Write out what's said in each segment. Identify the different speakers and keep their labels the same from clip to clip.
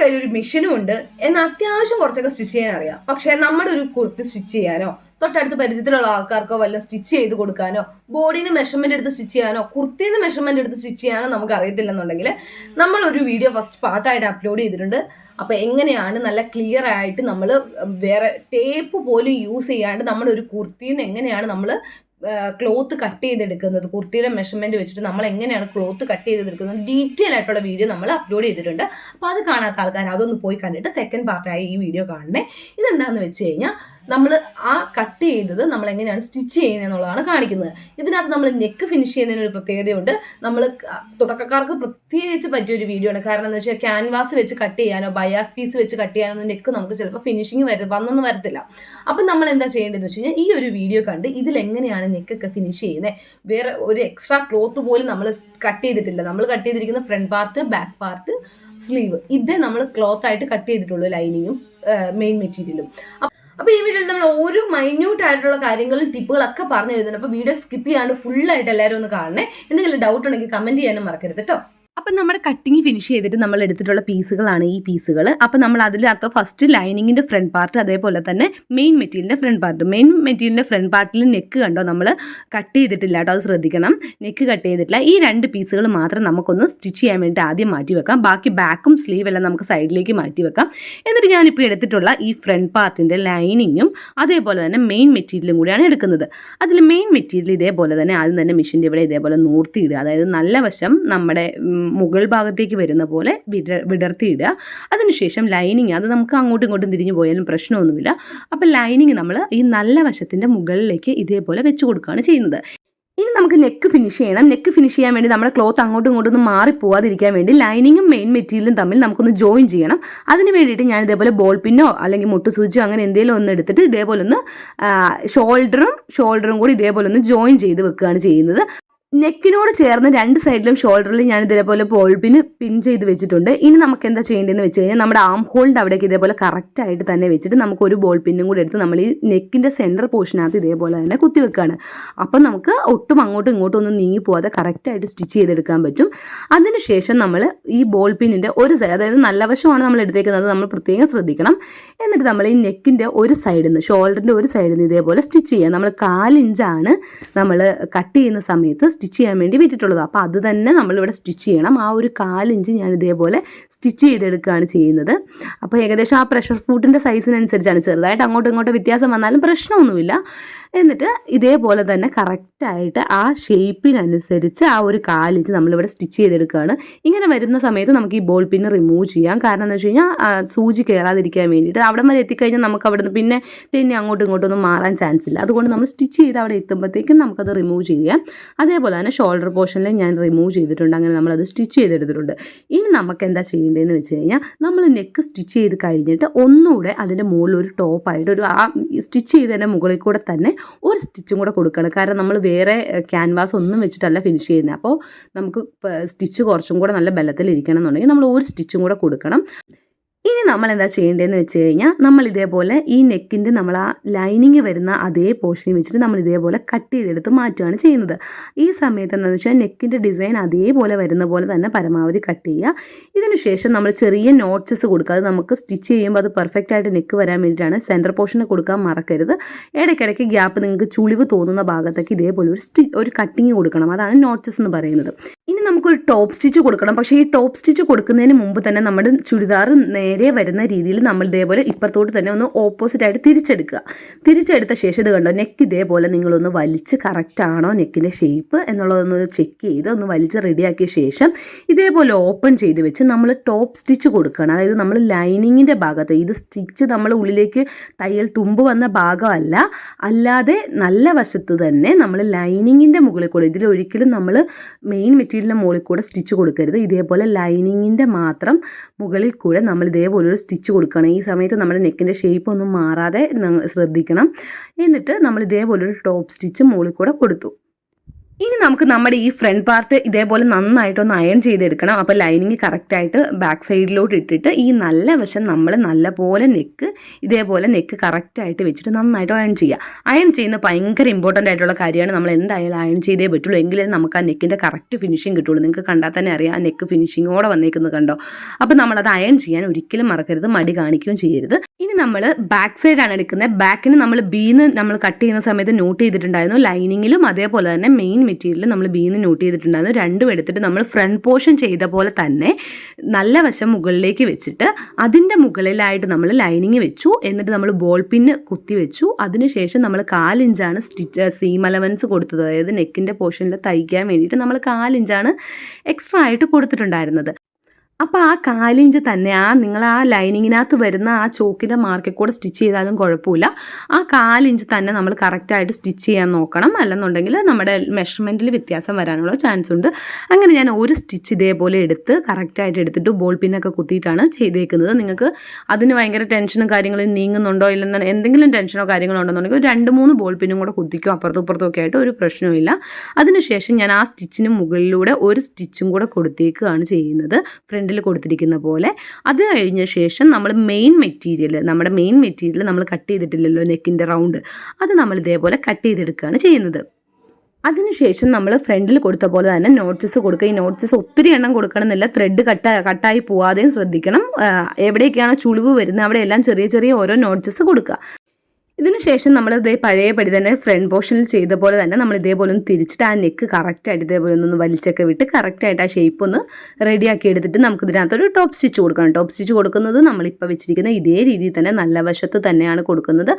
Speaker 1: കയ്യിൽ ഒരു മെഷീനും ഉണ്ട് എന്നാൽ അത്യാവശ്യം കുറച്ചൊക്കെ സ്റ്റിച്ച് ചെയ്യാൻ അറിയാം. പക്ഷെ നമ്മുടെ ഒരു കുർത്തി സ്റ്റിച്ച് ചെയ്യാനോ തൊട്ടടുത്ത് പരിചയത്തിലുള്ള ആൾക്കാർക്കോ വല്ല സ്റ്റിച്ച് ചെയ്ത് കൊടുക്കാനോ ബോഡീന്ന് മെഷർമെന്റ് എടുത്ത് സ്റ്റിച്ച് ചെയ്യാനോ കുർത്തിന്ന് മെഷർമെന്റ് എടുത്ത് സ്റ്റിച്ച് ചെയ്യാനോ നമുക്ക് അറിയത്തില്ലെന്നുണ്ടെങ്കിൽ നമ്മൾ ഒരു വീഡിയോ ഫസ്റ്റ് പാർട്ടായിട്ട് അപ്ലോഡ് ചെയ്തിട്ടുണ്ട്. അപ്പോൾ എങ്ങനെയാണ് നല്ല ക്ലിയർ ആയിട്ട് നമ്മൾ വേറെ ടേപ്പ് പോലും യൂസ് ചെയ്യാണ്ട് നമ്മുടെ ഒരു കുർത്തിന്ന് എങ്ങനെയാണ് നമ്മൾ ക്ലോത്ത് കട്ട് ചെയ്തെടുക്കുന്നത് കുർത്തിയുടെ മെഷർമെന്റ് വെച്ചിട്ട് നമ്മൾ എങ്ങനെയാണ് ക്ലോത്ത് കട്ട് ചെയ്തെടുക്കുന്നത് ഡീറ്റെയിൽ ആയിട്ടുള്ള വീഡിയോ നമ്മൾ അപ്ലോഡ് ചെയ്തിട്ടുണ്ട്. അപ്പോൾ അത് കാണാത്ത ആൾക്കാർ അതൊന്ന് പോയി കണ്ടിട്ട് സെക്കൻഡ് പാർട്ടായി ഈ വീഡിയോ കാണണേ. ഇതെന്താണെന്ന് വെച്ച് കഴിഞ്ഞാൽ നമ്മൾ ആ കട്ട് ചെയ്തത് നമ്മൾ എങ്ങനെയാണ് സ്റ്റിച്ച് ചെയ്യുന്നത് എന്നുള്ളതാണ് കാണിക്കുന്നത്. ഇതിനകത്ത് നമ്മൾ നെക്ക് ഫിനിഷ് ചെയ്യുന്നതിന് ഒരു പ്രത്യേകതയുണ്ട്. നമ്മൾ തുടക്കക്കാർക്ക് പ്രത്യേകിച്ച് പറ്റിയ ഒരു വീഡിയോ ആണ്. കാരണം എന്താ വെച്ചാൽ ക്യാൻവാസ് വെച്ച് കട്ട് ചെയ്യാനോ ബയാസ് പീസ് വെച്ച് കട്ട് ചെയ്യാനോ നെക്ക് നമുക്ക് ചിലപ്പോൾ ഫിനിഷിങ് വര വന്നൊന്നും വരത്തില്ല. അപ്പം നമ്മൾ എന്താ ചെയ്യേണ്ടതെന്ന് വെച്ച് കഴിഞ്ഞാൽ ഈ ഒരു വീഡിയോ കണ്ട് ഇതിൽ എങ്ങനെയാണ് നെക്കൊക്കെ ഫിനിഷ് ചെയ്യുന്നത് വേറെ ഒരു എക്സ്ട്രാ ക്ലോത്ത് പോലും നമ്മൾ കട്ട് ചെയ്തിട്ടില്ല. നമ്മൾ കട്ട് ചെയ്തിരിക്കുന്ന front part back part sleeve ഇതേ നമ്മൾ ക്ലോത്ത് ആയിട്ട് കട്ട് ചെയ്തിട്ടുള്ളൂ ലൈനിങ്ങും മെയിൻ മെറ്റീരിയലും അപ്പോൾ ഈ വീഡിയോയിൽ നമ്മൾ ഓരോ മൈന്യൂട്ട് ആയിട്ടുള്ള കാര്യങ്ങളും ടിപ്പുകളൊക്കെ പറഞ്ഞു തരുന്നുണ്ട്. അപ്പോൾ വീഡിയോ സ്കിപ്പ് ചെയ്യാണ്ട് ഫുൾ ആയിട്ട് എല്ലാവരും ഒന്ന് കാണണേ. എന്തെങ്കിലും ഡൗട്ട് ഉണ്ടെങ്കിൽ കമന്റ് ചെയ്യാനും മറക്കരുത് കേട്ടോ അപ്പം നമ്മൾ കട്ടിങ് ഫിനിഷ് ചെയ്തിട്ട് നമ്മൾ എടുത്തിട്ടുള്ള പീസുകളാണ് ഈ പീസുകൾ. അപ്പം നമ്മൾ അതിനകത്ത് ഫസ്റ്റ് ലൈനിങ്ങിന്റെ ഫ്രണ്ട് പാർട്ട് അതേപോലെ തന്നെ മെയിൻ മെറ്റീരിയലിന്റെ ഫ്രണ്ട് പാർട്ട് മെയിൻ മെറ്റീരിയലിന്റെ ഫ്രണ്ട് പാർട്ടിൽ നെക്ക് കണ്ടോ നമ്മൾ കട്ട് ചെയ്തിട്ടില്ല കേട്ടോ അത് ശ്രദ്ധിക്കണം. നെക്ക് കട്ട് ചെയ്തിട്ടില്ല. ഈ രണ്ട് പീസുകൾ മാത്രം നമുക്കൊന്ന് സ്റ്റിച്ച് ചെയ്യാൻ വേണ്ടി ആദ്യം മാറ്റി വെക്കാം. ബാക്കി ബാക്കും സ്ലീവ് എല്ലാം നമുക്ക് സൈഡിലേക്ക് മാറ്റി വെക്കാം. എന്നിട്ട് ഞാനിപ്പോൾ എടുത്തിട്ടുള്ള ഈ ഫ്രണ്ട് പാർട്ടിന്റെ ലൈനിങ്ങും അതേപോലെ തന്നെ മെയിൻ മെറ്റീരിയലും കൂടിയാണ് എടുക്കുന്നത്. അതിൽ മെയിൻ മെറ്റീരിയൽ ഇതേപോലെ തന്നെ ആദ്യം തന്നെ മെഷീന്റെ ഇവിടെ ഇതേപോലെ നൂർത്തിയിടുക. അതായത് നല്ല വശം നമ്മുടെ മുകൾ ഭാഗത്തേക്ക് വരുന്ന പോലെ വിട വിടർത്തിയിടുക. അതിനുശേഷം ലൈനിങ് അത് നമുക്ക് അങ്ങോട്ടും ഇങ്ങോട്ടും തിരിഞ്ഞു പോയാലും പ്രശ്നമൊന്നുമില്ല. അപ്പോൾ ലൈനിങ് നമ്മൾ ഈ നല്ല വശത്തിന്റെ മുകളിലേക്ക് ഇതേപോലെ വെച്ച് കൊടുക്കുകയാണ് ചെയ്യുന്നത്. ഇനി നമുക്ക് നെക്ക് ഫിനിഷ് ചെയ്യണം. നെക്ക് ഫിനിഷ് ചെയ്യാൻ വേണ്ടി നമ്മുടെ ക്ലോത്ത് അങ്ങോട്ടും ഇങ്ങോട്ടും ഒന്നും മാറിപ്പോവാതിരിക്കാൻ വേണ്ടി ലൈനിങ്ങും മെയിൻ മെറ്റീരിയലും തമ്മിൽ നമുക്കൊന്ന് ജോയിൻ ചെയ്യണം. അതിന് വേണ്ടിയിട്ട് ഞാൻ ഇതേപോലെ ബോൾ പിന്നോ അല്ലെങ്കിൽ മുട്ട് സൂചിയോ അങ്ങനെ എന്തെങ്കിലും ഒന്ന് എടുത്തിട്ട് ഇതേപോലെ ഒന്ന് ഷോൾഡറും ഷോൾഡറും കൂടി ഇതേപോലെ ഒന്ന് ജോയിൻ ചെയ്ത് വെക്കുകയാണ് ചെയ്യുന്നത്. നെക്കിനോട് ചേർന്ന് രണ്ട് സൈഡിലും ഷോൾഡറിൽ ഞാൻ ഇതേപോലെ ബോൾബിന് പിൻ ചെയ്ത് വെച്ചിട്ടുണ്ട്. ഇനി നമുക്ക് എന്താ ചെയ്യേണ്ടതെന്ന് വെച്ച് കഴിഞ്ഞാൽ നമ്മുടെ ആം ഹോളിന്റെ അവിടേക്ക് ഇതേപോലെ കറക്റ്റ് ആയിട്ട് തന്നെ വെച്ചിട്ട് നമുക്ക് ഒരു ബോൾ പിന്നും കൂടി എടുത്ത് നമ്മൾ ഈ നെക്കിന്റെ സെന്റർ പോർഷനകത്ത് ഇതേപോലെ തന്നെ കുത്തി വെക്കുകയാണ് അപ്പം നമുക്ക് ഒട്ടും അങ്ങോട്ടും ഇങ്ങോട്ടും ഒന്നും നീങ്ങി പോകാതെ കറക്റ്റായിട്ട് സ്റ്റിച്ച് ചെയ്തെടുക്കാൻ പറ്റും. അതിനുശേഷം നമ്മൾ ഈ ബോൾ പിന്നിന്റെ ഒരു സൈഡ് അതായത് നല്ല വശമാണ് നമ്മൾ എടുത്തേക്കുന്നത് നമ്മൾ പ്രത്യേകം ശ്രദ്ധിക്കണം. എന്നിട്ട് നമ്മൾ ഈ നെക്കിന്റെ ഒരു സൈഡിൽ നിന്ന് ഷോൾഡറിന്റെ ഒരു സൈഡിൽ നിന്ന് ഇതേപോലെ സ്റ്റിച്ച് ചെയ്യുക നമ്മൾ കാലിഞ്ചാണ് നമ്മൾ കട്ട് ചെയ്യുന്ന സമയത്ത് സ്റ്റിച്ച് ചെയ്യാൻ വേണ്ടി വിട്ടിട്ടുള്ളത്. അപ്പോൾ അത് തന്നെ നമ്മളിവിടെ സ്റ്റിച്ച് ചെയ്യണം. ആ ഒരു കാലിഞ്ച് ഞാൻ ഇതേപോലെ സ്റ്റിച്ച് ചെയ്തെടുക്കുകയാണ് ചെയ്യുന്നത്. അപ്പോൾ ഏകദേശം ആ പ്രഷർ ഫുഡിന്റെ സൈസിനനുസരിച്ചാണ് ചെറുതായിട്ട് അങ്ങോട്ടും ഇങ്ങോട്ടും വ്യത്യാസം വന്നാലും പ്രശ്നമൊന്നുമില്ല. എന്നിട്ട് ഇതേപോലെ തന്നെ കറക്റ്റായിട്ട് ആ ഷേപ്പിനനുസരിച്ച് ആ ഒരു കാലിഞ്ച് നമ്മളിവിടെ സ്റ്റിച്ച് ചെയ്തെടുക്കുകയാണ്. ഇങ്ങനെ വരുന്ന സമയത്ത് നമുക്ക് ഈ ബോൾ പിന്നെ റിമൂവ് ചെയ്യാം. കാരണം എന്ന് വെച്ച് കഴിഞ്ഞാൽ സൂചി കയറാതിരിക്കാൻ വേണ്ടിയിട്ട് അവിടെ വരെ എത്തിക്കഴിഞ്ഞാൽ നമുക്ക് അവിടെ നിന്ന് പിന്നെ തന്നെ അങ്ങോട്ടും ഇങ്ങോട്ടും ഒന്നും മാറാൻ ചാൻസ് ഇല്ല. അതുകൊണ്ട് നമ്മൾ സ്റ്റിച്ച് ചെയ്ത് അവിടെ എത്തുമ്പോഴത്തേക്കും നമുക്കത് റിമൂവ് ചെയ്യാം. അതേപോലെ തന്നെ ഷോൾഡർ പോർഷനിൽ ഞാൻ റിമൂവ് ചെയ്തിട്ടുണ്ട്. അങ്ങനെ നമ്മളത് സ്റ്റിച്ച് ചെയ്തെടുത്തിട്ടുണ്ട്. ഇനി നമുക്ക് എന്താ ചെയ്യേണ്ടതെന്ന് വെച്ച് കഴിഞ്ഞാൽ നമ്മൾ നെക്ക് സ്റ്റിച്ച് ചെയ്ത് കഴിഞ്ഞിട്ട് ഒന്നുകൂടെ അതിന്റെ മുകളിൽ ഒരു ടോപ്പായിട്ട് ഒരു ആ സ്റ്റിച്ച് ചെയ്തതിന്റെ മുകളിൽ കൂടെ തന്നെ ഒരു സ്റ്റിച്ചും കൂടെ കൊടുക്കണം. കാരണം നമ്മൾ വേറെ ക്യാൻവാസ് ഒന്നും വെച്ചിട്ടല്ല ഫിനിഷ് ചെയ്യുന്നത്. അപ്പോൾ നമുക്ക് സ്റ്റിച്ച് കുറച്ചും കൂടെ നല്ല ബലത്തിൽ ഇരിക്കണം എന്നുണ്ടെങ്കിൽ നമ്മൾ ഒരു സ്റ്റിച്ചും കൂടെ കൊടുക്കണം. ഇനി നമ്മൾ എന്താ ചെയ്യേണ്ടതെന്ന് വെച്ച് കഴിഞ്ഞാൽ നമ്മൾ ഇതേപോലെ ഈ നെക്കിന്റെ നമ്മൾ ആ ലൈനിങ് വരുന്ന അതേ പോർഷൻ വെച്ചിട്ട് നമ്മൾ ഇതേപോലെ കട്ട് ചെയ്തെടുത്ത് മാറ്റുകയാണ് ചെയ്യുന്നത്. ഈ സമയത്ത് എന്താണെന്ന് വെച്ചാൽ നെക്കിന്റെ ഡിസൈൻ അതേപോലെ വരുന്ന പോലെ തന്നെ പരമാവധി കട്ട് ചെയ്യുക. ഇതിനുശേഷം നമ്മൾ ചെറിയ നോട്ട്സസ് കൊടുക്കുക. അത് നമുക്ക് സ്റ്റിച്ച് ചെയ്യുമ്പോൾ അത് പെർഫെക്റ്റ് ആയിട്ട് നെക്ക് വരാൻ വേണ്ടിയിട്ടാണ് സെന്റർ പോർഷന് കൊടുക്കാൻ മറക്കരുത്. ഇടയ്ക്കിടയ്ക്ക് ഗ്യാപ്പ് നിങ്ങൾക്ക് ചുളിവ് തോന്നുന്ന ഭാഗത്തേക്ക് ഇതേപോലെ ഒരു സ്റ്റിച്ച് ഒരു കട്ടിങ് കൊടുക്കണം. അതാണ് നോട്ട്സസ് എന്ന് പറയുന്നത്. ഇനി നമുക്കൊരു ടോപ്പ് സ്റ്റിച്ച് കൊടുക്കണം. പക്ഷേ ഈ ടോപ്പ് സ്റ്റിച്ച് കൊടുക്കുന്നതിന് മുമ്പ് തന്നെ നമ്മുടെ ചുരിദാർ നേരെ വരുന്ന രീതിയിൽ നമ്മൾ ഇതേപോലെ ഇപ്പുറത്തോട്ട് തന്നെ ഒന്ന് ഓപ്പോസിറ്റ് ആയിട്ട് തിരിച്ചെടുക്കുക. തിരിച്ചെടുത്ത ശേഷം ഇത് കണ്ടോ നെക്ക് ഇതേപോലെ നിങ്ങളൊന്ന് വലിച്ച് കറക്റ്റ് ആണോ നെക്കിന്റെ ഷേപ്പ് എന്നുള്ളതൊന്ന് ചെക്ക് ചെയ്ത് ഒന്ന് വലിച്ച് റെഡിയാക്കിയ ശേഷം ഇതേപോലെ ഓപ്പൺ ചെയ്ത് വെച്ച് നമ്മൾ ടോപ്പ് സ്റ്റിച്ച് കൊടുക്കണം. അതായത് നമ്മൾ ലൈനിങ്ങിന്റെ ഭാഗത്ത് ഇത് സ്റ്റിച്ച് നമ്മൾ ഉള്ളിലേക്ക് തയ്യൽ തുമ്പ് വന്ന ഭാഗമല്ല. അല്ലാതെ നല്ല വശത്ത് തന്നെ നമ്മൾ ലൈനിങ്ങിന്റെ മുകളിൽ കൂടെ ഇതിലൊരിക്കലും നമ്മൾ മെയിൻ മെറ്റീരിയലിന്റെ മുകളിൽ കൂടെ സ്റ്റിച്ച് കൊടുക്കരുത്. ഇതേപോലെ ലൈനിങ്ങിന്റെ മാത്രം മുകളിൽ കൂടെ നമ്മൾ ഇതേപോലെ ഒരു സ്റ്റിച്ച് കൊടുക്കണം. ഈ സമയത്ത് നമ്മുടെ നെക്കിന്റെ ഷേപ്പ് ഒന്നും മാറാതെ ശ്രദ്ധിക്കണം. എന്നിട്ട് നമ്മൾ ഇതേപോലെ ഒരു ടോപ്പ് സ്റ്റിച്ച് മുകളിൽ കൂടെ കൊടുത്തു. ഇനി നമുക്ക് നമ്മുടെ ഈ ഫ്രണ്ട് പാർട്ട് ഇതേപോലെ നന്നായിട്ടൊന്ന് അയൺ ചെയ്തെടുക്കണം. അപ്പോൾ ലൈനിങ് കറക്റ്റായിട്ട് ബാക്ക് സൈഡിലോട്ട് ഇട്ടിട്ട് ഈ നല്ല വശം നമ്മൾ നല്ലപോലെ നെക്ക് ഇതേപോലെ നെക്ക് കറക്റ്റായിട്ട് വെച്ചിട്ട് നന്നായിട്ട് അയൺ ചെയ്യുക അയൺ ചെയ്യുന്ന ഭയങ്കര ഇമ്പോർട്ടന്റ് ആയിട്ടുള്ള കാര്യമാണ്. നമ്മൾ എന്തായാലും അയൺ ചെയ്തേ പറ്റുള്ളൂ. എങ്കിലേ നമുക്ക് ആ നെക്കിന്റെ കറക്റ്റ് ഫിനിഷിങ് കിട്ടുള്ളൂ. നിങ്ങൾക്ക് കണ്ടാൽ തന്നെ അറിയാം ആ നെക്ക് ഫിനിഷിങ്ങോടെ വന്നേക്കുന്നത് കണ്ടോ? അപ്പോൾ നമ്മളത് അയൺ ചെയ്യാൻ ഒരിക്കലും മറക്കരുത് മടി കാണിക്കുകയും ചെയ്യരുത്. ഇനി നമ്മൾ ബാക്ക് സൈഡാണ് എടുക്കുന്നത്. ബാക്കിന് നമ്മൾ ബീന്ന് നമ്മൾ കട്ട് ചെയ്യുന്ന സമയത്ത് നോട്ട് ചെയ്തിട്ടുണ്ടായിരുന്നു. ലൈനിങ്ങിലും അതേപോലെ തന്നെ മെയിൻ മെറ്റീരിയൽ നമ്മൾ ബീന്ന് നോട്ട് ചെയ്തിട്ടുണ്ടായിരുന്നു. രണ്ടും എടുത്തിട്ട് നമ്മൾ ഫ്രണ്ട് പോർഷൻ ചെയ്ത പോലെ തന്നെ നല്ല വശം മുകളിലേക്ക് വെച്ചിട്ട് അതിന്റെ മുകളിലായിട്ട് നമ്മൾ ലൈനിങ് വെച്ചു. എന്നിട്ട് നമ്മൾ ബോൾ പിന്ന് കുത്തി വെച്ചു. അതിനുശേഷം നമ്മൾ കാലിഞ്ചാണ് സ്റ്റിച്ച് സീം അലവൻസ് കൊടുത്തത്. അതായത് നെക്കിന്റെ പോർഷനിൽ തയ്ക്കാൻ വേണ്ടിയിട്ട് നമ്മൾ കാലിഞ്ചാണ് എക്സ്ട്രാ ആയിട്ട് കൊടുത്തിട്ടുണ്ടായിരുന്നത്. അപ്പോൾ ആ കാലിഞ്ച് തന്നെ ആ നിങ്ങൾ ആ ലൈനിങ്ങിനകത്ത് വരുന്ന ആ ചോക്കിന്റെ മാർക്കിൽ കൂടെ സ്റ്റിച്ച് ചെയ്താലും കുഴപ്പമില്ല. ആ കാലിഞ്ച് തന്നെ നമ്മൾ കറക്റ്റായിട്ട് സ്റ്റിച്ച് ചെയ്യാൻ നോക്കണം. അല്ലെന്നുണ്ടെങ്കിൽ നമ്മുടെ മെഷർമെന്റിൽ വ്യത്യാസം വരാനുള്ള ചാൻസ് ഉണ്ട്. അങ്ങനെ ഞാൻ ഒരു സ്റ്റിച്ച് ഇതേപോലെ എടുത്ത് കറക്റ്റായിട്ട് എടുത്തിട്ട് ബോൾ പിന്നൊക്കെ കുത്തിയിട്ടാണ് ചെയ്തേക്കുന്നത്. നിങ്ങൾക്ക് അതിന് ഭയങ്കര ടെൻഷനും കാര്യങ്ങളും നീങ്ങുന്നുണ്ടോ ഇല്ലെന്ന് എന്തെങ്കിലും ടെൻഷനോ കാര്യങ്ങളോ ഉണ്ടെന്നുണ്ടെങ്കിൽ രണ്ട് മൂന്ന് ബോൾ പിന്നും കൂടെ കുത്തിക്കും. അപ്പുറത്തും ഇപ്പുറത്തും ഒക്കെ ആയിട്ട് ഒരു പ്രശ്നവുമില്ല അതിനുശേഷം ഞാൻ ആ സ്റ്റിച്ചിന് മുകളിലൂടെ ഒരു സ്റ്റിച്ചും കൂടെ കൊടുത്തേക്കുകയാണ് ചെയ്യുന്നത്. ഫ്രണ്ടിൽ കൊടുത്തിരിക്കുന്ന പോലെ അത് കഴിഞ്ഞ ശേഷം നമ്മൾ മെയിൻ മെറ്റീരിയൽ നമ്മുടെ മെയിൻ മെറ്റീരിയൽ നമ്മൾ കട്ട് ചെയ്തിട്ടില്ലല്ലോ നെക്കിന്റെ റൗണ്ട് അത് നമ്മൾ ഇതേപോലെ കട്ട് ചെയ്തെടുക്കുകയാണ് ചെയ്യുന്നത്. അതിനുശേഷം നമ്മൾ ഫ്രണ്ടിൽ കൊടുത്ത പോലെ തന്നെ നോട്ട്സസ് കൊടുക്കുക. ഈ നോട്ട്സസ് ഒത്തിരി എണ്ണം കൊടുക്കണമെന്നില്ല. ത്രെഡ് കട്ട കട്ടായി പോവാതെയും ശ്രദ്ധിക്കണം. എവിടെയൊക്കെയാണ് ചുളിവ് വരുന്നത് അവിടെയെല്ലാം ചെറിയ ചെറിയ ഓരോ നോട്ട്സസ് കൊടുക്കുക. ഇതിനുശേഷം നമ്മൾ ഇതേ പഴയപടി തന്നെ ഫ്രണ്ട് പോർഷനിൽ ചെയ്ത പോലെ തന്നെ നമ്മൾ ഇതേപോലെ ഒന്ന് തിരിച്ചിട്ട് ആ നെക്ക് കറക്റ്റായിട്ട് ഇതേപോലെ ഒന്ന് വലിച്ചൊക്കെ വിട്ട് കറക്റ്റായിട്ട് ആ ഷേപ്പ് ഒന്ന് റെഡിയാക്കി എടുത്തിട്ട് നമുക്ക് ഇതിനകത്തൊരു ടോപ്പ് സ്റ്റിച്ച് കൊടുക്കണം. ടോപ്പ് സ്റ്റിച്ച് കൊടുക്കുന്നത് നമ്മളിപ്പോൾ വെച്ചിരിക്കുന്ന ഇതേ രീതിയിൽ തന്നെ നല്ല വശത്ത് തന്നെയാണ് കൊടുക്കുന്നത്.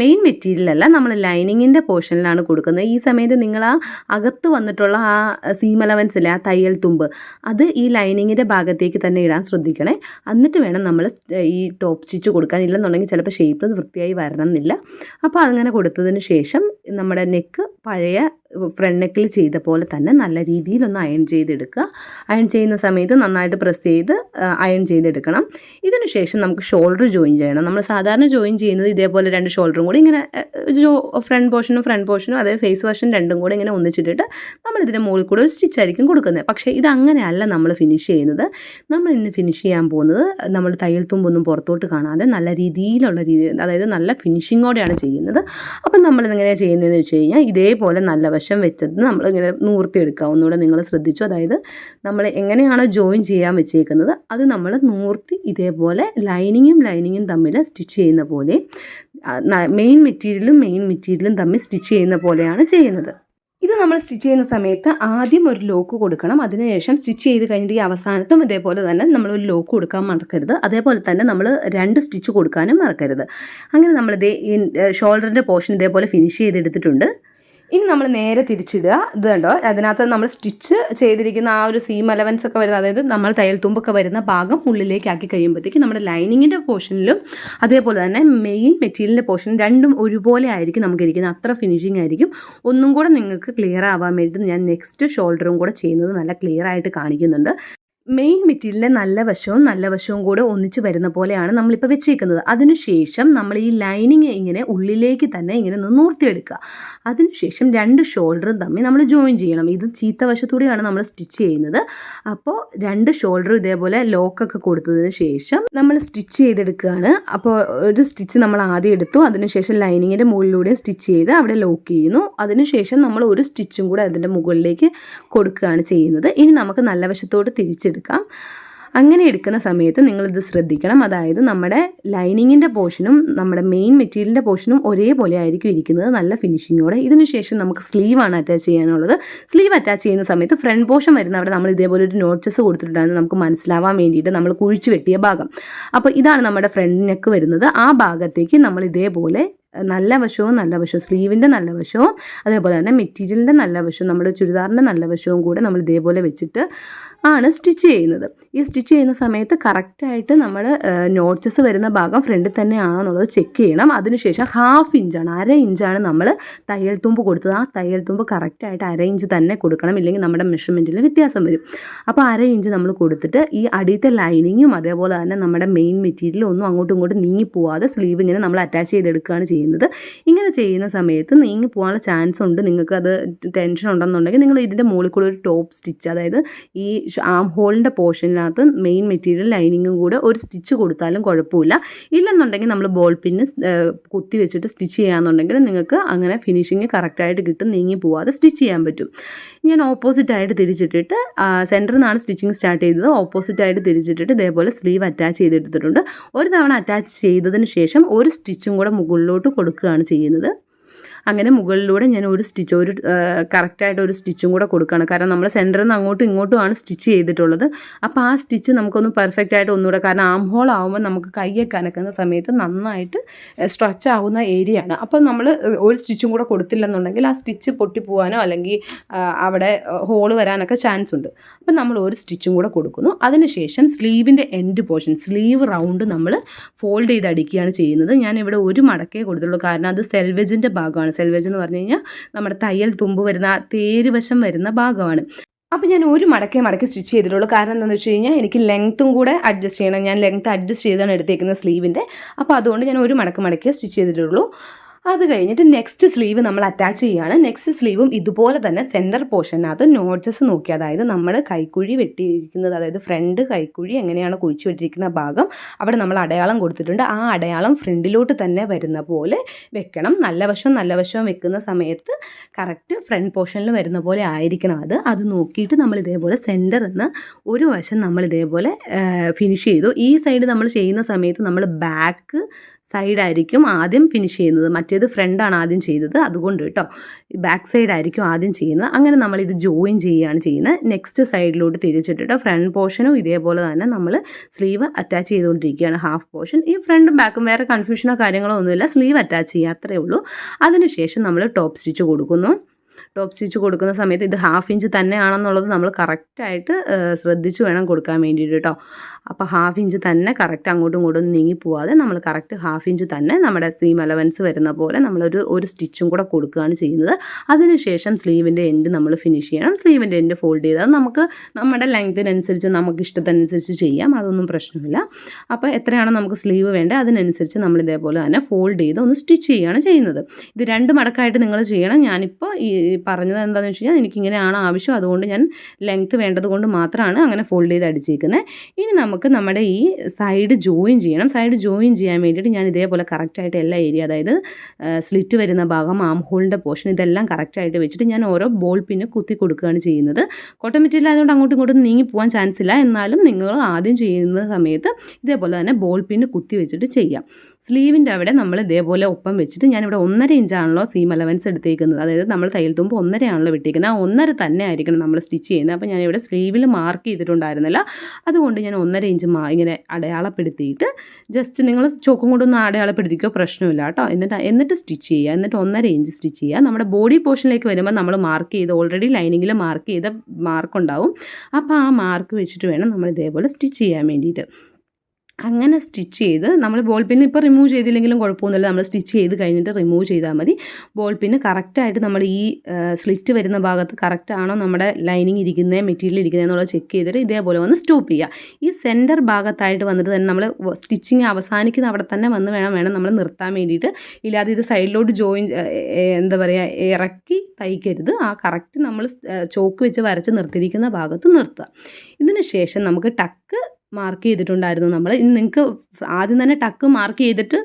Speaker 1: മെയിൻ മെറ്റീരിയലല്ല നമ്മൾ ലൈനിങ്ങിന്റെ പോർഷനിലാണ് കൊടുക്കുന്നത്. ഈ സമയത്ത് നിങ്ങൾ ആ അകത്ത് വന്നിട്ടുള്ള ആ സീം അലവൻസ് ഇല്ലേ ആ തയ്യൽ തുമ്പ് അത് ഈ ലൈനിങ്ങിന്റെ ഭാഗത്തേക്ക് തന്നെ ഇടാൻ ശ്രദ്ധിക്കണേ. എന്നിട്ട് വേണം നമ്മൾ ഈ ടോപ്പ് സ്റ്റിച്ച് കൊടുക്കാൻ. ഇല്ലെന്നുണ്ടെങ്കിൽ ചിലപ്പോൾ ഷേപ്പ് വൃത്തിയായി വരണം എന്നില്ല അപ്പോൾ അങ്ങനെ കൊടുത്തതിന് ശേഷം നമ്മുടെ നെക്ക് പഴയ ഫ്രണ്ട് നെക്കിൽ ചെയ്ത പോലെ തന്നെ നല്ല രീതിയിലൊന്ന് അയൺ ചെയ്തെടുക്കുക. അയൺ ചെയ്യുന്ന സമയത്ത് നന്നായിട്ട് പ്രസ് ചെയ്ത് അയൺ ചെയ്തെടുക്കണം. ഇതിന് ശേഷം നമുക്ക് ഷോൾഡർ ജോയിൻ ചെയ്യണം. നമ്മൾ സാധാരണ ജോയിൻ ചെയ്യുന്നത് ഇതേപോലെ രണ്ട് ഷോൾഡറും കൂടി ഇങ്ങനെ ഫ്രണ്ട് പോർഷനും ഫ്രണ്ട് പോർഷനും അതായത് ഫേസ് വാഷൻ രണ്ടും കൂടി ഇങ്ങനെ ഒന്നിച്ചിട്ടിട്ട് നമ്മൾ ഇതിന്റെ മുകളിൽ കൂടെ ഒരു സ്റ്റിച്ച് ആയിരിക്കും കൊടുക്കുന്നത്. പക്ഷേ ഇത് അങ്ങനെയല്ല നമ്മൾ ഫിനിഷ് ചെയ്യുന്നത്. നമ്മൾ ഇന്ന് ഫിനിഷ് ചെയ്യാൻ പോകുന്നത് നമ്മൾ തയ്യൽ തുമ്പൊന്നും പുറത്തോട്ട് കാണാതെ നല്ല രീതിയിലുള്ള രീതി അതായത് നല്ല ഫിനിഷിങ്ങോടെയാണ് ചെയ്യുന്നത്. അപ്പം നമ്മളിതെങ്ങനെയാണ് ചെയ്യുന്നതെന്ന് വെച്ച് കഴിഞ്ഞാൽ ഇതേപോലെ നല്ല വശം വെച്ചത് നമ്മളിങ്ങനെ നൂർത്തിയെടുക്കുക ഒന്നുകൂടെ നിങ്ങൾ ശ്രദ്ധിച്ചു. അതായത് നമ്മൾ എങ്ങനെയാണ് ജോയിൻ ചെയ്യാൻ വെച്ചേക്കുന്നത് അത് നമ്മൾ നൂർത്തി ഇതേപോലെ ലൈനിങ്ങും ലൈനിങ്ങും തമ്മിൽ സ്റ്റിച്ച് ചെയ്യുന്ന പോലെ മെയിൻ മെറ്റീരിയലും മെയിൻ മെറ്റീരിയലും തമ്മിൽ സ്റ്റിച്ച് ചെയ്യുന്ന പോലെയാണ് ചെയ്യുന്നത്. ഇത് നമ്മൾ സ്റ്റിച്ച് ചെയ്യുന്ന സമയത്ത് ആദ്യം ഒരു ലോക്ക് കൊടുക്കണം. അതിനുശേഷം സ്റ്റിച്ച് ചെയ്ത് കഴിഞ്ഞിട്ട് ഈ അവസാനത്തും ഇതേപോലെ തന്നെ നമ്മൾ ഒരു ലോക്ക് കൊടുക്കാൻ മറക്കരുത്. അതേപോലെ തന്നെ നമ്മൾ രണ്ട് സ്റ്റിച്ച് കൊടുക്കാനും മറക്കരുത്. അങ്ങനെ ഈ ഷോൾഡറിന്റെ പോർഷൻ ഇതേപോലെ ഫിനിഷ് ചെയ്തെടുത്തിട്ടുണ്ട്. ഇനി നമ്മൾ നേരെ തിരിച്ചിടുക. ഇത് കണ്ടോ? അതിനകത്ത് നമ്മൾ സ്റ്റിച്ച് ചെയ്തിരിക്കുന്ന ആ ഒരു സീം അലവൻസ് ഒക്കെ വരുന്ന അതായത് നമ്മൾ തയ്യൽ തുമ്പൊക്കെ വരുന്ന ഭാഗം ഉള്ളിലേക്ക് ആക്കി കഴിയുമ്പോഴത്തേക്ക് നമ്മുടെ ലൈനിങ്ങിന്റെ പോർഷനിലും അതേപോലെ തന്നെ മെയിൻ മെറ്റീരിയലിന്റെ പോർഷൻ രണ്ടും ഒരുപോലെ ആയിരിക്കും നമുക്ക് ഇരിക്കുന്നത് അത്ര ഫിനിഷിംഗ് ആയിരിക്കും. ഒന്നും കൂടെ നിങ്ങൾക്ക് ക്ലിയർ ആവാൻ വേണ്ടിയിട്ട് ഞാൻ നെക്സ്റ്റ് ഷോൾഡറും കൂടെ ചെയ്യുന്നത് നല്ല ക്ലിയർ ആയിട്ട് കാണിക്കുന്നുണ്ട്. മെയിൻ മെറ്റീരിയലിന്റെ നല്ല വശവും നല്ല വശവും കൂടെ ഒന്നിച്ച് വരുന്ന പോലെയാണ് നമ്മളിപ്പോൾ വെച്ചേക്കുന്നത്. അതിനുശേഷം നമ്മൾ ഈ ലൈനിങ് ഇങ്ങനെ ഉള്ളിലേക്ക് തന്നെ ഇങ്ങനെ ഒന്ന് നൂർത്തിയെടുക്കുക. അതിനുശേഷം രണ്ട് ഷോൾഡറും തമ്മിൽ നമ്മൾ ജോയിൻ ചെയ്യണം. ഇത് ചീത്ത വശത്തൂടെയാണ് നമ്മൾ സ്റ്റിച്ച് ചെയ്യുന്നത്. അപ്പോൾ രണ്ട് ഷോൾഡറും ഇതേപോലെ ലോക്കൊക്കെ കൊടുത്തതിന് ശേഷം നമ്മൾ സ്റ്റിച്ച് ചെയ്തെടുക്കുകയാണ്. അപ്പോൾ ഒരു സ്റ്റിച്ച് നമ്മൾ ആദ്യം എടുത്തു. അതിനുശേഷം ലൈനിങ്ങിന്റെ മുകളിലൂടെ സ്റ്റിച്ച് ചെയ്ത് അവിടെ ലോക്ക് ചെയ്യുന്നു. അതിനുശേഷം നമ്മൾ ഒരു സ്റ്റിച്ചും കൂടെ അതിന്റെ മുകളിലേക്ക് കൊടുക്കുകയാണ് ചെയ്യുന്നത്. ഇനി നമുക്ക് നല്ല വശത്തോട്ട് തിരിച്ചെടുക്കാം. അങ്ങനെ എടുക്കുന്ന സമയത്ത് നിങ്ങളിത് ശ്രദ്ധിക്കണം. അതായത് നമ്മുടെ ലൈനിങ്ങിന്റെ പോർഷനും നമ്മുടെ മെയിൻ മെറ്റീരിയലിന്റെ പോർഷനും ഒരേപോലെ ആയിരിക്കും ഇരിക്കുന്നത്. നല്ല ഫിനിഷിങ്ങോടെ. ഇതിനുശേഷം നമുക്ക് സ്ലീവാണ് അറ്റാച്ച് ചെയ്യാനുള്ളത്. സ്ലീവ് അറ്റാച്ച് ചെയ്യുന്ന സമയത്ത് ഫ്രണ്ട് പോർഷൻ വരുന്ന അവിടെ നമ്മൾ ഇതേപോലെ ഒരു നോട്ട്സസ് കൊടുത്തിട്ടുണ്ടായിരുന്നു. നമുക്ക് മനസ്സിലാവാൻ വേണ്ടിയിട്ട് നമ്മൾ കുഴിച്ചു വെട്ടിയ ഭാഗം. അപ്പോൾ ഇതാണ് നമ്മുടെ ഫ്രണ്ട് നെക്ക് വരുന്നത്. ആ ഭാഗത്തേക്ക് നമ്മൾ ഇതേപോലെ നല്ല വശവും നല്ല വശവും സ്ലീവിന്റെ നല്ല വശവും അതേപോലെ തന്നെ മെറ്റീരിയലിന്റെ നല്ല വശവും നമ്മുടെ ചുരിദാറിന്റെ നല്ല വശവും കൂടെ നമ്മൾ ഇതേപോലെ വെച്ചിട്ട് ആണ് സ്റ്റിച്ച് ചെയ്യുന്നത്. ഈ സ്റ്റിച്ച് ചെയ്യുന്ന സമയത്ത് കറക്റ്റായിട്ട് നമ്മൾ നോട്ട്സസ് വരുന്ന ഭാഗം ഫ്രണ്ടിൽ തന്നെയാണോ എന്നുള്ളത് ചെക്ക് ചെയ്യണം. അതിനുശേഷം ഹാഫ് ഇഞ്ചാണ് അര ഇഞ്ചാണ് നമ്മൾ തയ്യൽ തുമ്പ് കൊടുത്തത്. ആ തയ്യൽ തുമ്പ് കറക്റ്റായിട്ട് അര ഇഞ്ച് തന്നെ കൊടുക്കണം. ഇല്ലെങ്കിൽ നമ്മുടെ മെഷർമെന്റിൽ വ്യത്യാസം വരും. അപ്പോൾ അര ഇഞ്ച് നമ്മൾ കൊടുത്തിട്ട് ഈ അടിയത്തെ ലൈനിങ്ങും അതേപോലെ തന്നെ നമ്മുടെ മെയിൻ മെറ്റീരിയലും ഒന്നും അങ്ങോട്ടും ഇങ്ങോട്ടും നീങ്ങി പോവാതെ സ്ലീവ് ഇങ്ങനെ നമ്മൾ അറ്റാച്ച് ചെയ്തെടുക്കുകയാണ് ചെയ്യുന്നത്. ഇങ്ങനെ ചെയ്യുന്ന സമയത്ത് നീങ്ങി പോകാനുള്ള ചാൻസ് ഉണ്ട്. നിങ്ങൾക്ക് അത് ടെൻഷൻ ഉണ്ടെന്നുണ്ടെങ്കിൽ നിങ്ങൾ ഇതിന്റെ മുകളിൽ കൂടെ ഒരു ടോപ്പ് സ്റ്റിച്ച് അതായത് ഈ ആം ഹോളിന്റെ പോർഷനകത്ത് മെയിൻ മെറ്റീരിയൽ ലൈനിങ്ങും കൂടെ ഒരു സ്റ്റിച്ച് കൊടുത്താലും കുഴപ്പമില്ല. ഇല്ലെന്നുണ്ടെങ്കിൽ നമ്മൾ ബോൾ പിന്ന് കുത്തി വെച്ചിട്ട് സ്റ്റിച്ച് ചെയ്യാമെന്നുണ്ടെങ്കിൽ നിങ്ങൾക്ക് അങ്ങനെ ഫിനിഷിങ് കറക്റ്റായിട്ട് കിട്ടും നീങ്ങി പോവാതെ സ്റ്റിച്ച് ചെയ്യാൻ പറ്റും. ഞാൻ ഓപ്പോസിറ്റ് ആയിട്ട് തിരിച്ചിട്ടിട്ട് സെന്ററിൽ നിന്നാണ് സ്റ്റിച്ചിങ് സ്റ്റാർട്ട് ചെയ്തത്. ഓപ്പോസിറ്റ് ആയിട്ട് തിരിച്ചിട്ടിട്ട് ഇതേപോലെ സ്ലീവ് അറ്റാച്ച് ചെയ്തെടുത്തിട്ടുണ്ട്. ഒരു തവണ അറ്റാച്ച് ചെയ്തതിന് ശേഷം ഒരു സ്റ്റിച്ചും കൂടെ മുകളിലോട്ട് കൊടുക്കുകയാണ് ചെയ്യുന്നത്. അങ്ങനെ മുകളിലൂടെ ഞാൻ ഒരു സ്റ്റിച്ച് ഒരു കറക്റ്റായിട്ട് ഒരു സ്റ്റിച്ചും കൂടെ കൊടുക്കുകയാണ്. കാരണം നമ്മൾ സെന്ററിൽ നിന്ന് അങ്ങോട്ടും ഇങ്ങോട്ടുമാണ് സ്റ്റിച്ച് ചെയ്തിട്ടുള്ളത്. അപ്പോൾ ആ സ്റ്റിച്ച് നമുക്കൊന്ന് പെർഫെക്റ്റ് ആയിട്ട് ഒന്നുകൂടെ കാരണം ആം ഹോൾ ആകുമ്പോൾ നമുക്ക് കയ്യൊക്കെ അനക്കുന്ന സമയത്ത് നന്നായിട്ട് സ്ട്രെച്ച് ആവുന്ന ഏരിയ ആണ്. അപ്പോൾ നമ്മൾ ഒരു സ്റ്റിച്ചും കൂടെ കൊടുത്തില്ലെന്നുണ്ടെങ്കിൽ ആ സ്റ്റിച്ച് പൊട്ടിപ്പോവാനോ അല്ലെങ്കിൽ അവിടെ ഹോൾ വരാനൊക്കെ ചാൻസ് ഉണ്ട്. അപ്പം നമ്മൾ ഒരു സ്റ്റിച്ചും കൂടെ കൊടുക്കുന്നു. അതിനുശേഷം സ്ലീവിന്റെ എൻഡ് പോർഷൻ സ്ലീവ് റൗണ്ട് നമ്മൾ ഫോൾഡ് ചെയ്ത് അടിക്കുകയാണ് ചെയ്യുന്നത്. ഞാൻ ഇവിടെ ഒരു മടക്കേ കൊടുത്തുള്ളൂ കാരണം അത് സെൽവേജിന്റെ ഭാഗമാണ്. സെൽവേജ് എന്ന് പറഞ്ഞു കഴിഞ്ഞാൽ നമ്മുടെ തയ്യൽ തുമ്പ് വരുന്ന ആ തേര് വശം വരുന്ന ഭാഗമാണ്. അപ്പോൾ ഞാൻ ഒരു മടക്കേ മടക്കി സ്റ്റിച്ച് ചെയ്തിട്ടുള്ളൂ. കാരണം എന്താണെന്ന് വെച്ച് കഴിഞ്ഞാൽ എനിക്ക് ലെങ്ത്തും കൂടെ അഡ്ജസ്റ്റ് ചെയ്യണം. ഞാൻ ലെങ്ത്ത് അഡ്ജസ്റ്റ് ചെയ്താണ് എടുത്തേക്കുന്നത് സ്ലീവിന്റെ അപ്പോൾ അതുകൊണ്ട് ഞാൻ ഒരു മടക്ക് മടക്കേ സ്റ്റിച്ച് ചെയ്തിട്ടുള്ളൂ. അത് കഴിഞ്ഞിട്ട് നെക്സ്റ്റ് സ്ലീവ് നമ്മൾ അറ്റാച്ച് ചെയ്യുകയാണ് നെക്സ്റ്റ് സ്ലീവും ഇതുപോലെ തന്നെ സെന്റർ പോർഷനകത്ത് നോട്ട്സ് നോക്കി. അതായത് നമ്മൾ കൈക്കുഴി വെട്ടിയിരിക്കുന്നത് അതായത് ഫ്രണ്ട് കൈക്കുഴി എങ്ങനെയാണ് കുഴിച്ചു വെട്ടിയിരിക്കുന്ന ഭാഗം അവിടെ നമ്മൾ അടയാളം കൊടുത്തിട്ടുണ്ട്. ആ അടയാളം ഫ്രണ്ടിലോട്ട് തന്നെ വരുന്ന പോലെ വെക്കണം. നല്ല വശവും നല്ല വശവും വെക്കുന്ന സമയത്ത് കറക്റ്റ് ഫ്രണ്ട് പോർഷനിൽ വരുന്ന പോലെ ആയിരിക്കണം അത്. അത് നോക്കിയിട്ട് നമ്മൾ ഇതേപോലെ സെന്റർ എന്ന് ഒരു വശം നമ്മൾ ഇതേപോലെ ഫിനിഷ് ചെയ്തു. ഈ സൈഡ് നമ്മൾ ചെയ്യുന്ന സമയത്ത് നമ്മൾ ബാക്ക് സൈഡായിരിക്കും ആദ്യം ഫിനിഷ് ചെയ്യുന്നത്. മറ്റേത് ഫ്രണ്ടാണ് ആദ്യം ചെയ്തത്. അതുകൊണ്ട് കേട്ടോ ബാക്ക് സൈഡായിരിക്കും ആദ്യം ചെയ്യുന്നത്. അങ്ങനെ നമ്മൾ ഇത് ജോയിൻ ചെയ്യുകയാണ് ചെയ്യുന്നത്. നെക്സ്റ്റ് സൈഡിലോട്ട് തിരിച്ചിട്ടിട്ട് ഫ്രണ്ട് പോർഷനും ഇതേപോലെ തന്നെ നമ്മൾ സ്ലീവ് അറ്റാച്ച് ചെയ്തുകൊണ്ടിരിക്കുകയാണ്. ഹാഫ് പോർഷൻ ഈ ഫ്രണ്ടും ബാക്കും വേറെ കൺഫ്യൂഷനോ കാര്യങ്ങളോ ഒന്നുമില്ല. സ്ലീവ് അറ്റാച്ച് ചെയ്യുക അത്രയേ ഉള്ളൂ. അതിനുശേഷം നമ്മൾ ടോപ്പ് സ്റ്റിച്ച് കൊടുക്കുന്നു. ടോപ്പ് സ്റ്റിച്ച് കൊടുക്കുന്ന സമയത്ത് ഇത് ഹാഫ് ഇഞ്ച് തന്നെയാണെന്നുള്ളത് നമ്മൾ കറക്റ്റായിട്ട് ശ്രദ്ധിച്ച് വേണം കൊടുക്കാൻ വേണ്ടിയിട്ട് കേട്ടോ അപ്പോൾ ഹാഫ് ഇഞ്ച് തന്നെ കറക്റ്റ് അങ്ങോട്ടും ഇങ്ങോട്ടും നീങ്ങി പോവാതെ നമ്മൾ കറക്റ്റ് ഹാഫ് ഇഞ്ച് തന്നെ നമ്മുടെ സീം അലവൻസ് വരുന്ന പോലെ നമ്മളൊരു ഒരു സ്റ്റിച്ചും കൂടെ കൊടുക്കുകയാണ് ചെയ്യുന്നത്. അതിനുശേഷം സ്ലീവിന്റെ എൻഡ് നമ്മൾ ഫിനിഷ് ചെയ്യണം. സ്ലീവിന്റെ എൻഡ് ഫോൾഡ് ചെയ്താൽ നമുക്ക് നമ്മുടെ ലെങ്ത്തിനനുസരിച്ച് നമുക്ക് ഇഷ്ടത്തിനനുസരിച്ച് ചെയ്യാം. അതൊന്നും പ്രശ്നമില്ല. അപ്പോൾ എത്രയാണോ നമുക്ക് സ്ലീവ് വേണ്ടത് അതിനനുസരിച്ച് നമ്മൾ ഇതേപോലെ തന്നെ ഫോൾഡ് ചെയ്ത് ഒന്ന് സ്റ്റിച്ച് ചെയ്യുകയാണ് ചെയ്യുന്നത്. ഇത് രണ്ട് മടക്കായിട്ട് നിങ്ങൾ ചെയ്യണം. ഞാനിപ്പോൾ ഈ പറഞ്ഞത് എന്താണെന്ന് വെച്ച് കഴിഞ്ഞാൽ എനിക്കിങ്ങനെയാണ് ആവശ്യം. അതുകൊണ്ട് ഞാൻ ലെങ്ത്ത് വേണ്ടത് കൊണ്ട് മാത്രമാണ് അങ്ങനെ ഫോൾഡ് ചെയ്ത് അടിച്ചേക്കുന്നത്. ഇനി നമുക്ക് നമ്മുടെ ഈ സൈഡ് ജോയിൻ ചെയ്യണം. സൈഡ് ജോയിൻ ചെയ്യാൻ വേണ്ടിയിട്ട് ഞാൻ ഇതേപോലെ കറക്റ്റായിട്ട് എല്ലാ ഏരിയ അതായത് സ്ലിറ്റ് വരുന്ന ഭാഗം ആം ഹോളിന്റെ പോർഷൻ ഇതെല്ലാം കറക്റ്റായിട്ട് വെച്ചിട്ട് ഞാൻ ഓരോ ബോൾ പിന്നെ കുത്തി കൊടുക്കുകയാണ് ചെയ്യുന്നത്. കോട്ടൺ മെറ്റീരിയൽ ആയതുകൊണ്ട് അങ്ങോട്ടും ഇങ്ങോട്ടും നീങ്ങി പോകാൻ ചാൻസ് ഇല്ല. എന്നാലും നിങ്ങൾ ആദ്യം ചെയ്യുന്ന സമയത്ത് ഇതേപോലെ തന്നെ ബോൾ പിന്നെ കുത്തി വെച്ചിട്ട് ചെയ്യാം. സ്ലീവിന്റെ അവിടെ നമ്മൾ ഇതേപോലെ ഒപ്പം വെച്ചിട്ട് ഞാനിവിടെ ഒന്നര ഇഞ്ചാണല്ലോ സീം അലവൻസ് എടുത്തേക്കുന്നത്. അതായത് നമ്മൾ തയ്യൽ തുമ്പ് ഒന്നരയാണല്ലോ വിട്ടേക്കുന്നത് ആ ഒന്നര തന്നെ ആയിരിക്കണം നമ്മൾ സ്റ്റിച്ച് ചെയ്യുന്നത്. അപ്പോൾ ഞാനിവിടെ സ്ലീവിൽ മാർക്ക് ചെയ്തിട്ടുണ്ടായിരുന്നില്ല. അതുകൊണ്ട് ഞാൻ ഒന്നര ഇഞ്ച് മാ ഇങ്ങനെ അടയാളപ്പെടുത്തിയിട്ട് ജസ്റ്റ് നിങ്ങൾ ചോക്കും കൊണ്ടൊന്ന് അടയാളപ്പെടുത്തിക്കോ പ്രശ്നമില്ല കേട്ടോ. എന്നിട്ട് എന്നിട്ട് സ്റ്റിച്ച് ചെയ്യുക. എന്നിട്ട് ഒന്നര ഇഞ്ച് സ്റ്റിച്ച് ചെയ്യുക. നമ്മുടെ ബോഡി പോർഷനിലേക്ക് വരുമ്പോൾ നമ്മൾ മാർക്ക് ചെയ്ത് ഓൾറെഡി ലൈനിങ്ങിൽ മാർക്ക് ചെയ്ത മാർക്ക് ഉണ്ടാവും. അപ്പോൾ ആ മാർക്ക് വെച്ചിട്ട് വേണം നമ്മൾ ഇതേപോലെ സ്റ്റിച്ച് ചെയ്യാൻ വേണ്ടിയിട്ട്. അങ്ങനെ സ്റ്റിച്ച് ചെയ്ത് നമ്മൾ ബോൾ പിൻ ഇപ്പോൾ റിമൂവ് ചെയ്തില്ലെങ്കിലും കുഴപ്പമൊന്നുമില്ല. നമ്മൾ സ്റ്റിച്ച് ചെയ്ത് കഴിഞ്ഞിട്ട് റിമൂവ് ചെയ്താൽ മതി. ബോൾ പിന്ന് കറക്റ്റായിട്ട് നമ്മൾ ഈ സ്ലിറ്റ് വരുന്ന ഭാഗത്ത് കറക്റ്റാണോ നമ്മുടെ ലൈനിങ് ഇരിക്കുന്നത് മെറ്റീരിയൽ ഇരിക്കുന്നത് എന്നുള്ളത് ചെക്ക് ചെയ്തിട്ട് ഇതേപോലെ വന്ന് സ്റ്റോപ്പ് ചെയ്യുക. ഈ സെന്റർ ഭാഗത്തായിട്ട് വന്നിട്ട് തന്നെ നമ്മൾ സ്റ്റിച്ചിങ് അവസാനിക്കുന്ന അവിടെ തന്നെ വന്ന് വേണം വേണം നമ്മൾ നിർത്താൻ വേണ്ടിയിട്ട്. ഇല്ലാതെ ഇത് സൈഡിലോട്ട് ജോയിൻ എന്താ പറയുക ഇറക്കി തയ്ക്കരുത്. ആ കറക്റ്റ് നമ്മൾ ചോക്ക് വെച്ച് വരച്ച് നിർത്തിയിരിക്കുന്ന ഭാഗത്ത് നിർത്തുക. ഇതിന് ശേഷം നമുക്ക് ടക്ക് മാർക്ക് ചെയ്തിട്ടുണ്ടായിരുന്നു. നമ്മൾ നിങ്ങൾക്ക് ആദ്യം തന്നെ ടക്ക് മാർക്ക് ചെയ്തിട്ട്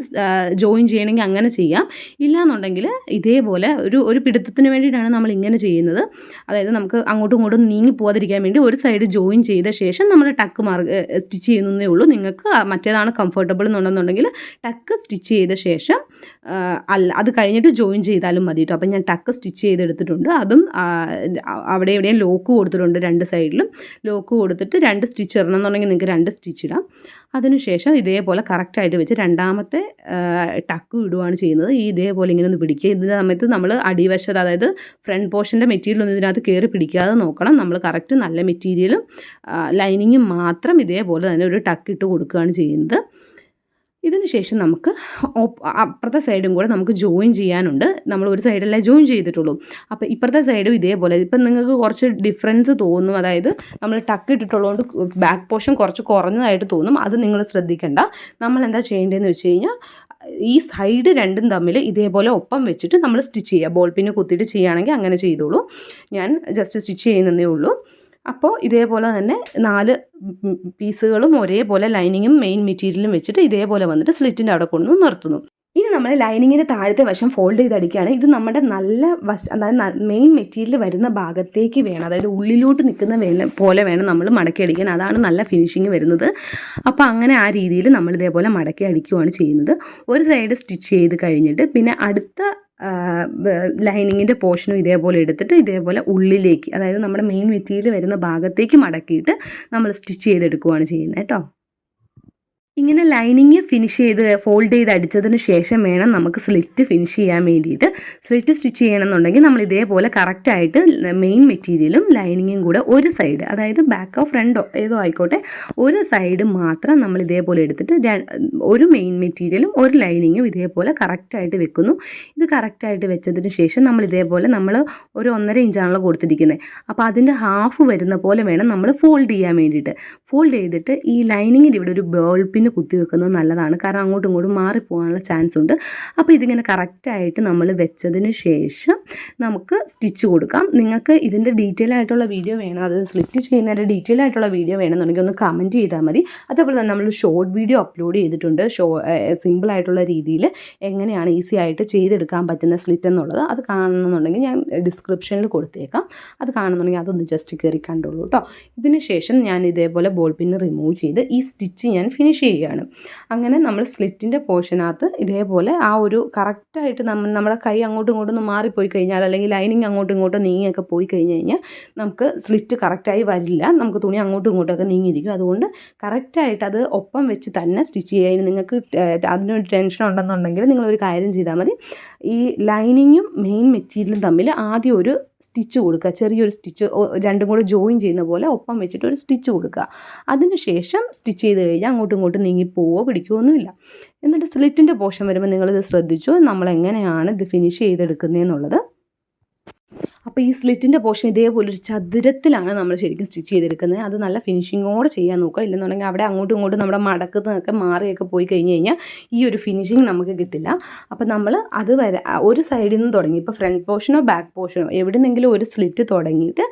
Speaker 1: ജോയിൻ ചെയ്യണമെങ്കിൽ അങ്ങനെ ചെയ്യാം. ഇല്ലയെന്നുണ്ടെങ്കിൽ ഇതേപോലെ ഒരു ഒരു പിടുത്തത്തിന് വേണ്ടിയിട്ടാണ് നമ്മൾ ഇങ്ങനെ ചെയ്യുന്നത്. അതായത് നമുക്ക് അങ്ങോട്ടും ഇങ്ങോട്ടും നീങ്ങി പോകാതിരിക്കാൻ വേണ്ടി ഒരു സൈഡ് ജോയിൻ ചെയ്ത ശേഷം നമ്മൾ ടക്ക് മാർക്ക് സ്റ്റിച്ച് ചെയ്യുന്നതേ ഉള്ളൂ. നിങ്ങൾക്ക് മറ്റേതാണ് കംഫർട്ടബിൾ എന്നുണ്ടെന്നുണ്ടെങ്കിൽ ടക്ക് സ്റ്റിച്ച് ചെയ്ത ശേഷം അല്ല അത് കഴിഞ്ഞിട്ട് ജോയിൻ ചെയ്താലും മതി കേട്ടോ അപ്പം ഞാൻ ടക്ക് സ്റ്റിച്ച് ചെയ്തെടുത്തിട്ടുണ്ട്. അതും അവിടെ എവിടെയും ലോക്ക് കൊടുത്തിട്ടുണ്ട് രണ്ട് സൈഡിലും ലോക്ക് കൊടുത്തിട്ട് രണ്ട് സ്റ്റിച്ച് ഇടണം എന്നുണ്ടെങ്കിൽ നിങ്ങൾക്ക്
Speaker 2: രണ്ട് സ്റ്റിച്ച് ഇടാം. അതിനുശേഷം ഇതേപോലെ കറക്റ്റായിട്ട് വെച്ച് രണ്ടാമത്തെ ടക്ക് ഇടുകയാണ് ചെയ്യുന്നത്. ഈ ഇതേപോലെ ഇങ്ങനെ ഒന്ന് പിടിക്കുക. ഇതിന്റെ സമയത്ത് നമ്മൾ അടിവശത്ത് അതായത് ഫ്രണ്ട് പോർഷന്റെ മെറ്റീരിയൽ ഒന്നും ഇതിനകത്ത് കയറി പിടിക്കാതെ നോക്കണം. നമ്മൾ കറക്റ്റ് നല്ല മെറ്റീരിയലും ലൈനിങ്ങും മാത്രം ഇതേപോലെ തന്നെ ഒരു ടക്ക് ഇട്ട് കൊടുക്കുകയാണ് ചെയ്യുന്നത്. ഇതിന് ശേഷം നമുക്ക് അപ്പുറത്തെ സൈഡും കൂടെ നമുക്ക് ജോയിൻ ചെയ്യാനുണ്ട്. നമ്മൾ ഒരു സൈഡല്ലേ ജോയിൻ ചെയ്തിട്ടുള്ളൂ. അപ്പോൾ ഇപ്പുറത്തെ സൈഡും ഇതേപോലെ. ഇപ്പം നിങ്ങൾക്ക് കുറച്ച് ഡിഫറൻസ് തോന്നും. അതായത് നമ്മൾ ടക്ക് ഇട്ടിട്ടുള്ളതുകൊണ്ട് ബാക്ക് പോർഷൻ കുറച്ച് കുറഞ്ഞതായിട്ട് തോന്നും. അത് നിങ്ങൾ ശ്രദ്ധിക്കേണ്ട. നമ്മൾ എന്താ ചെയ്യേണ്ടതെന്ന് വെച്ച് കഴിഞ്ഞാൽ ഈ സൈഡ് രണ്ടും തമ്മിൽ ഇതേപോലെ ഒപ്പം വെച്ചിട്ട് നമ്മൾ സ്റ്റിച്ച് ചെയ്യുക. ബോൾ പിന്നെ കുത്തിയിട്ട് ചെയ്യുകയാണെങ്കിൽ അങ്ങനെ ചെയ്തോളൂ. ഞാൻ ജസ്റ്റ് സ്റ്റിച്ച് ചെയ്യുന്നതേ ഉള്ളൂ. അപ്പോൾ ഇതേപോലെ തന്നെ നാല് പീസുകളും ഒരേപോലെ ലൈനിങ്ങും മെയിൻ മെറ്റീരിയലും വെച്ചിട്ട് ഇതേപോലെ വന്നിട്ട് സ്ലിറ്റിന്റെ അവിടെ കൊണ്ടുവന്ന് നിർത്തുന്നു. ഇനി നമ്മൾ ലൈനിങ്ങിന്റെ താഴത്തെ വശം ഫോൾഡ് ചെയ്ത് അടിക്കുകയാണ് ഇത് നമ്മുടെ നല്ല വശം അതായത് മെയിൻ മെറ്റീരിയൽ വരുന്ന ഭാഗത്തേക്ക് വേണം. അതായത് ഉള്ളിലോട്ട് നിൽക്കുന്ന വേണം പോലെ വേണം നമ്മൾ മടക്കി അടിക്കാൻ. അതാണ് നല്ല ഫിനിഷിങ് വരുന്നത്. അപ്പോൾ അങ്ങനെ ആ രീതിയിൽ നമ്മൾ ഇതേപോലെ മടക്കി അടിക്കുകയാണ് ചെയ്യുന്നത്. ഒരു സൈഡ് സ്റ്റിച്ച് ചെയ്ത് കഴിഞ്ഞിട്ട് പിന്നെ അടുത്ത ലൈനിങ്ങിന്റെ പോർഷനും ഇതേപോലെ എടുത്തിട്ട് ഇതേപോലെ ഉള്ളിലേക്ക് അതായത് നമ്മുടെ മെയിൻ മെറ്റീരിയൽ വരുന്ന ഭാഗത്തേക്ക് മടക്കിയിട്ട് നമ്മൾ സ്റ്റിച്ച് ചെയ്തെടുക്കുകയാണ് ചെയ്യുന്നത് കേട്ടോ. ഇങ്ങനെ ലൈനിങ് ഫിനിഷ് ചെയ്ത് ഫോൾഡ് ചെയ്ത് അടിച്ചതിന് ശേഷം വേണം നമുക്ക് സ്ലിറ്റ് ഫിനിഷ് ചെയ്യാൻ വേണ്ടിയിട്ട്. സ്ലിറ്റ് സ്റ്റിച്ച് ചെയ്യണമെന്നുണ്ടെങ്കിൽ നമ്മൾ ഇതേപോലെ കറക്റ്റായിട്ട് മെയിൻ മെറ്റീരിയലും ലൈനിങ്ങും കൂടെ ഒരു സൈഡ് അതായത് ബാക്കോ ഫ്രണ്ടോ ഏതോ ആയിക്കോട്ടെ ഒരു സൈഡ് മാത്രം നമ്മൾ ഇതേപോലെ എടുത്തിട്ട് ഒരു മെയിൻ മെറ്റീരിയലും ഒരു ലൈനിങ്ങും ഇതേപോലെ കറക്റ്റായിട്ട് വെക്കുന്നു. ഇത് കറക്റ്റായിട്ട് വെച്ചതിന് ശേഷം നമ്മൾ ഇതേപോലെ നമ്മൾ ഒരു ഒന്നര ഇഞ്ചാണല്ലോ കൊടുത്തിരിക്കുന്നത്. അപ്പോൾ അതിന്റെ ഹാഫ് വരുന്ന പോലെ വേണം നമ്മൾ ഫോൾഡ് ചെയ്യാൻ വേണ്ടിയിട്ട്. ഫോൾഡ് ചെയ്തിട്ട് ഈ ലൈനിങ്ങിന്റെ ഇവിടെ ഒരു ബോൾ കുത്തി വെക്കുന്നത് നല്ലതാണ്. കാരണം അങ്ങോട്ടും ഇങ്ങോട്ടും മാറിപ്പോകാനുള്ള ചാൻസ് ഉണ്ട്. അപ്പോൾ ഇതിങ്ങനെ കറക്റ്റായിട്ട് നമ്മൾ വെച്ചതിന് ശേഷം നമുക്ക് സ്റ്റിച്ച് കൊടുക്കാം. നിങ്ങൾക്ക് ഇതിന്റെ ഡീറ്റെയിൽ ആയിട്ടുള്ള വീഡിയോ വേണം. അത് സ്ലിറ്റ് ചെയ്യുന്നതിന്റെ ഡീറ്റെയിൽ ആയിട്ടുള്ള വീഡിയോ വേണമെന്നുണ്ടെങ്കിൽ ഒന്ന് കമന്റ് ചെയ്താൽ മതി. അതേപോലെ തന്നെ നമ്മൾ ഷോർട്ട് വീഡിയോ അപ്ലോഡ് ചെയ്തിട്ടുണ്ട്. ഷോ സിമ്പിൾ ആയിട്ടുള്ള രീതിയിൽ എങ്ങനെയാണ് ഈസി ആയിട്ട് ചെയ്തെടുക്കാൻ പറ്റുന്ന സ്ലിറ്റ് എന്നുള്ളത് അത് കാണണമെന്നുണ്ടെങ്കിൽ ഞാൻ ഡിസ്ക്രിപ്ഷനിൽ കൊടുത്തേക്കാം. അത് കാണുന്നുണ്ടെങ്കിൽ അതൊന്ന് ജസ്റ്റ് കയറി കണ്ടോളൂ കേട്ടോ ഇതിന് ശേഷം ഞാൻ ഇതേപോലെ ബോൾ പിന്ന് റിമൂവ് ചെയ്ത് ഈ സ്റ്റിച്ച് ഞാൻ ഫിനിഷ് ചെയ്യുകയാണ്. അങ്ങനെ നമ്മൾ സ്ലിറ്റിന്റെ പോർഷനകത്ത് ഇതേപോലെ ആ ഒരു കറക്റ്റായിട്ട് നമ്മൾ നമ്മുടെ കൈ അങ്ങോട്ടും ഇങ്ങോട്ടും ഒന്ന് മാറിപ്പോയി കഴിഞ്ഞാൽ അല്ലെങ്കിൽ ലൈനിങ് അങ്ങോട്ടും ഇങ്ങോട്ടും നീങ്ങിയൊക്കെ പോയി കഴിഞ്ഞ് കഴിഞ്ഞാൽ നമുക്ക് സ്ലിറ്റ് കറക്റ്റായി വരില്ല. നമുക്ക് തുണി അങ്ങോട്ടും ഇങ്ങോട്ടൊക്കെ നീങ്ങിയിരിക്കും. അതുകൊണ്ട് കറക്റ്റായിട്ട് അത് ഒപ്പം വെച്ച് തന്നെ സ്റ്റിച്ച് ചെയ്യുക. നിങ്ങൾക്ക് അതിനൊരു ടെൻഷൻ ഉണ്ടെന്നുണ്ടെങ്കിൽ നിങ്ങളൊരു കാര്യം ചെയ്താൽ മതി. ഈ ലൈനിങ്ങും മെയിൻ മെറ്റീരിയലും തമ്മിൽ ആദ്യം ഒരു സ്റ്റിച്ച് കൊടുക്കുക. ചെറിയൊരു സ്റ്റിച്ച് രണ്ടും കൂടെ ജോയിൻ ചെയ്യുന്ന പോലെ ഒപ്പം വെച്ചിട്ട് ഒരു സ്റ്റിച്ച് കൊടുക്കുക. അതിനുശേഷം സ്റ്റിച്ച് ചെയ്ത് കഴിഞ്ഞാൽ അങ്ങോട്ടും ഇങ്ങോട്ടും നീങ്ങി പോവോ പിടിക്കുകയോ ഒന്നുമില്ല. എന്നിട്ട് സ്ലിറ്റിന്റെ പോർഷൻ വരുമ്പോൾ നിങ്ങളിത് ശ്രദ്ധിച്ചു നമ്മൾ എങ്ങനെയാണ് ഇത് ഫിനിഷ് ചെയ്തെടുക്കുന്നതെന്നുള്ളത്. അപ്പോൾ ഈ സ്ലിറ്റിന്റെ പോർഷൻ ഇതേപോലെ ഒരു ചതുരത്തിലാണ് നമ്മൾ ശരിക്കും സ്റ്റിച്ച് ചെയ്തെടുക്കുന്നത്. അത് നല്ല ഫിനിഷിങ്ങോടെ ചെയ്യാൻ നോക്കുക. ഇല്ലെന്നുണ്ടെങ്കിൽ അവിടെ അങ്ങോട്ടും ഇങ്ങോട്ടും നമ്മുടെ മടക്കുന്നതൊക്കെ മാറിയൊക്കെ പോയി കഴിഞ്ഞ് കഴിഞ്ഞാൽ ഈ ഒരു ഫിനിഷിങ് നമുക്ക് കിട്ടില്ല. അപ്പോൾ നമ്മൾ അത് വരെ ഒരു സൈഡിൽ നിന്ന് തുടങ്ങി. ഇപ്പോൾ ഫ്രണ്ട് പോർഷനോ ബാക്ക് പോർഷനോ എവിടെന്നെങ്കിലും ഒരു സ്ലിറ്റ് തുടങ്ങിയിട്ട്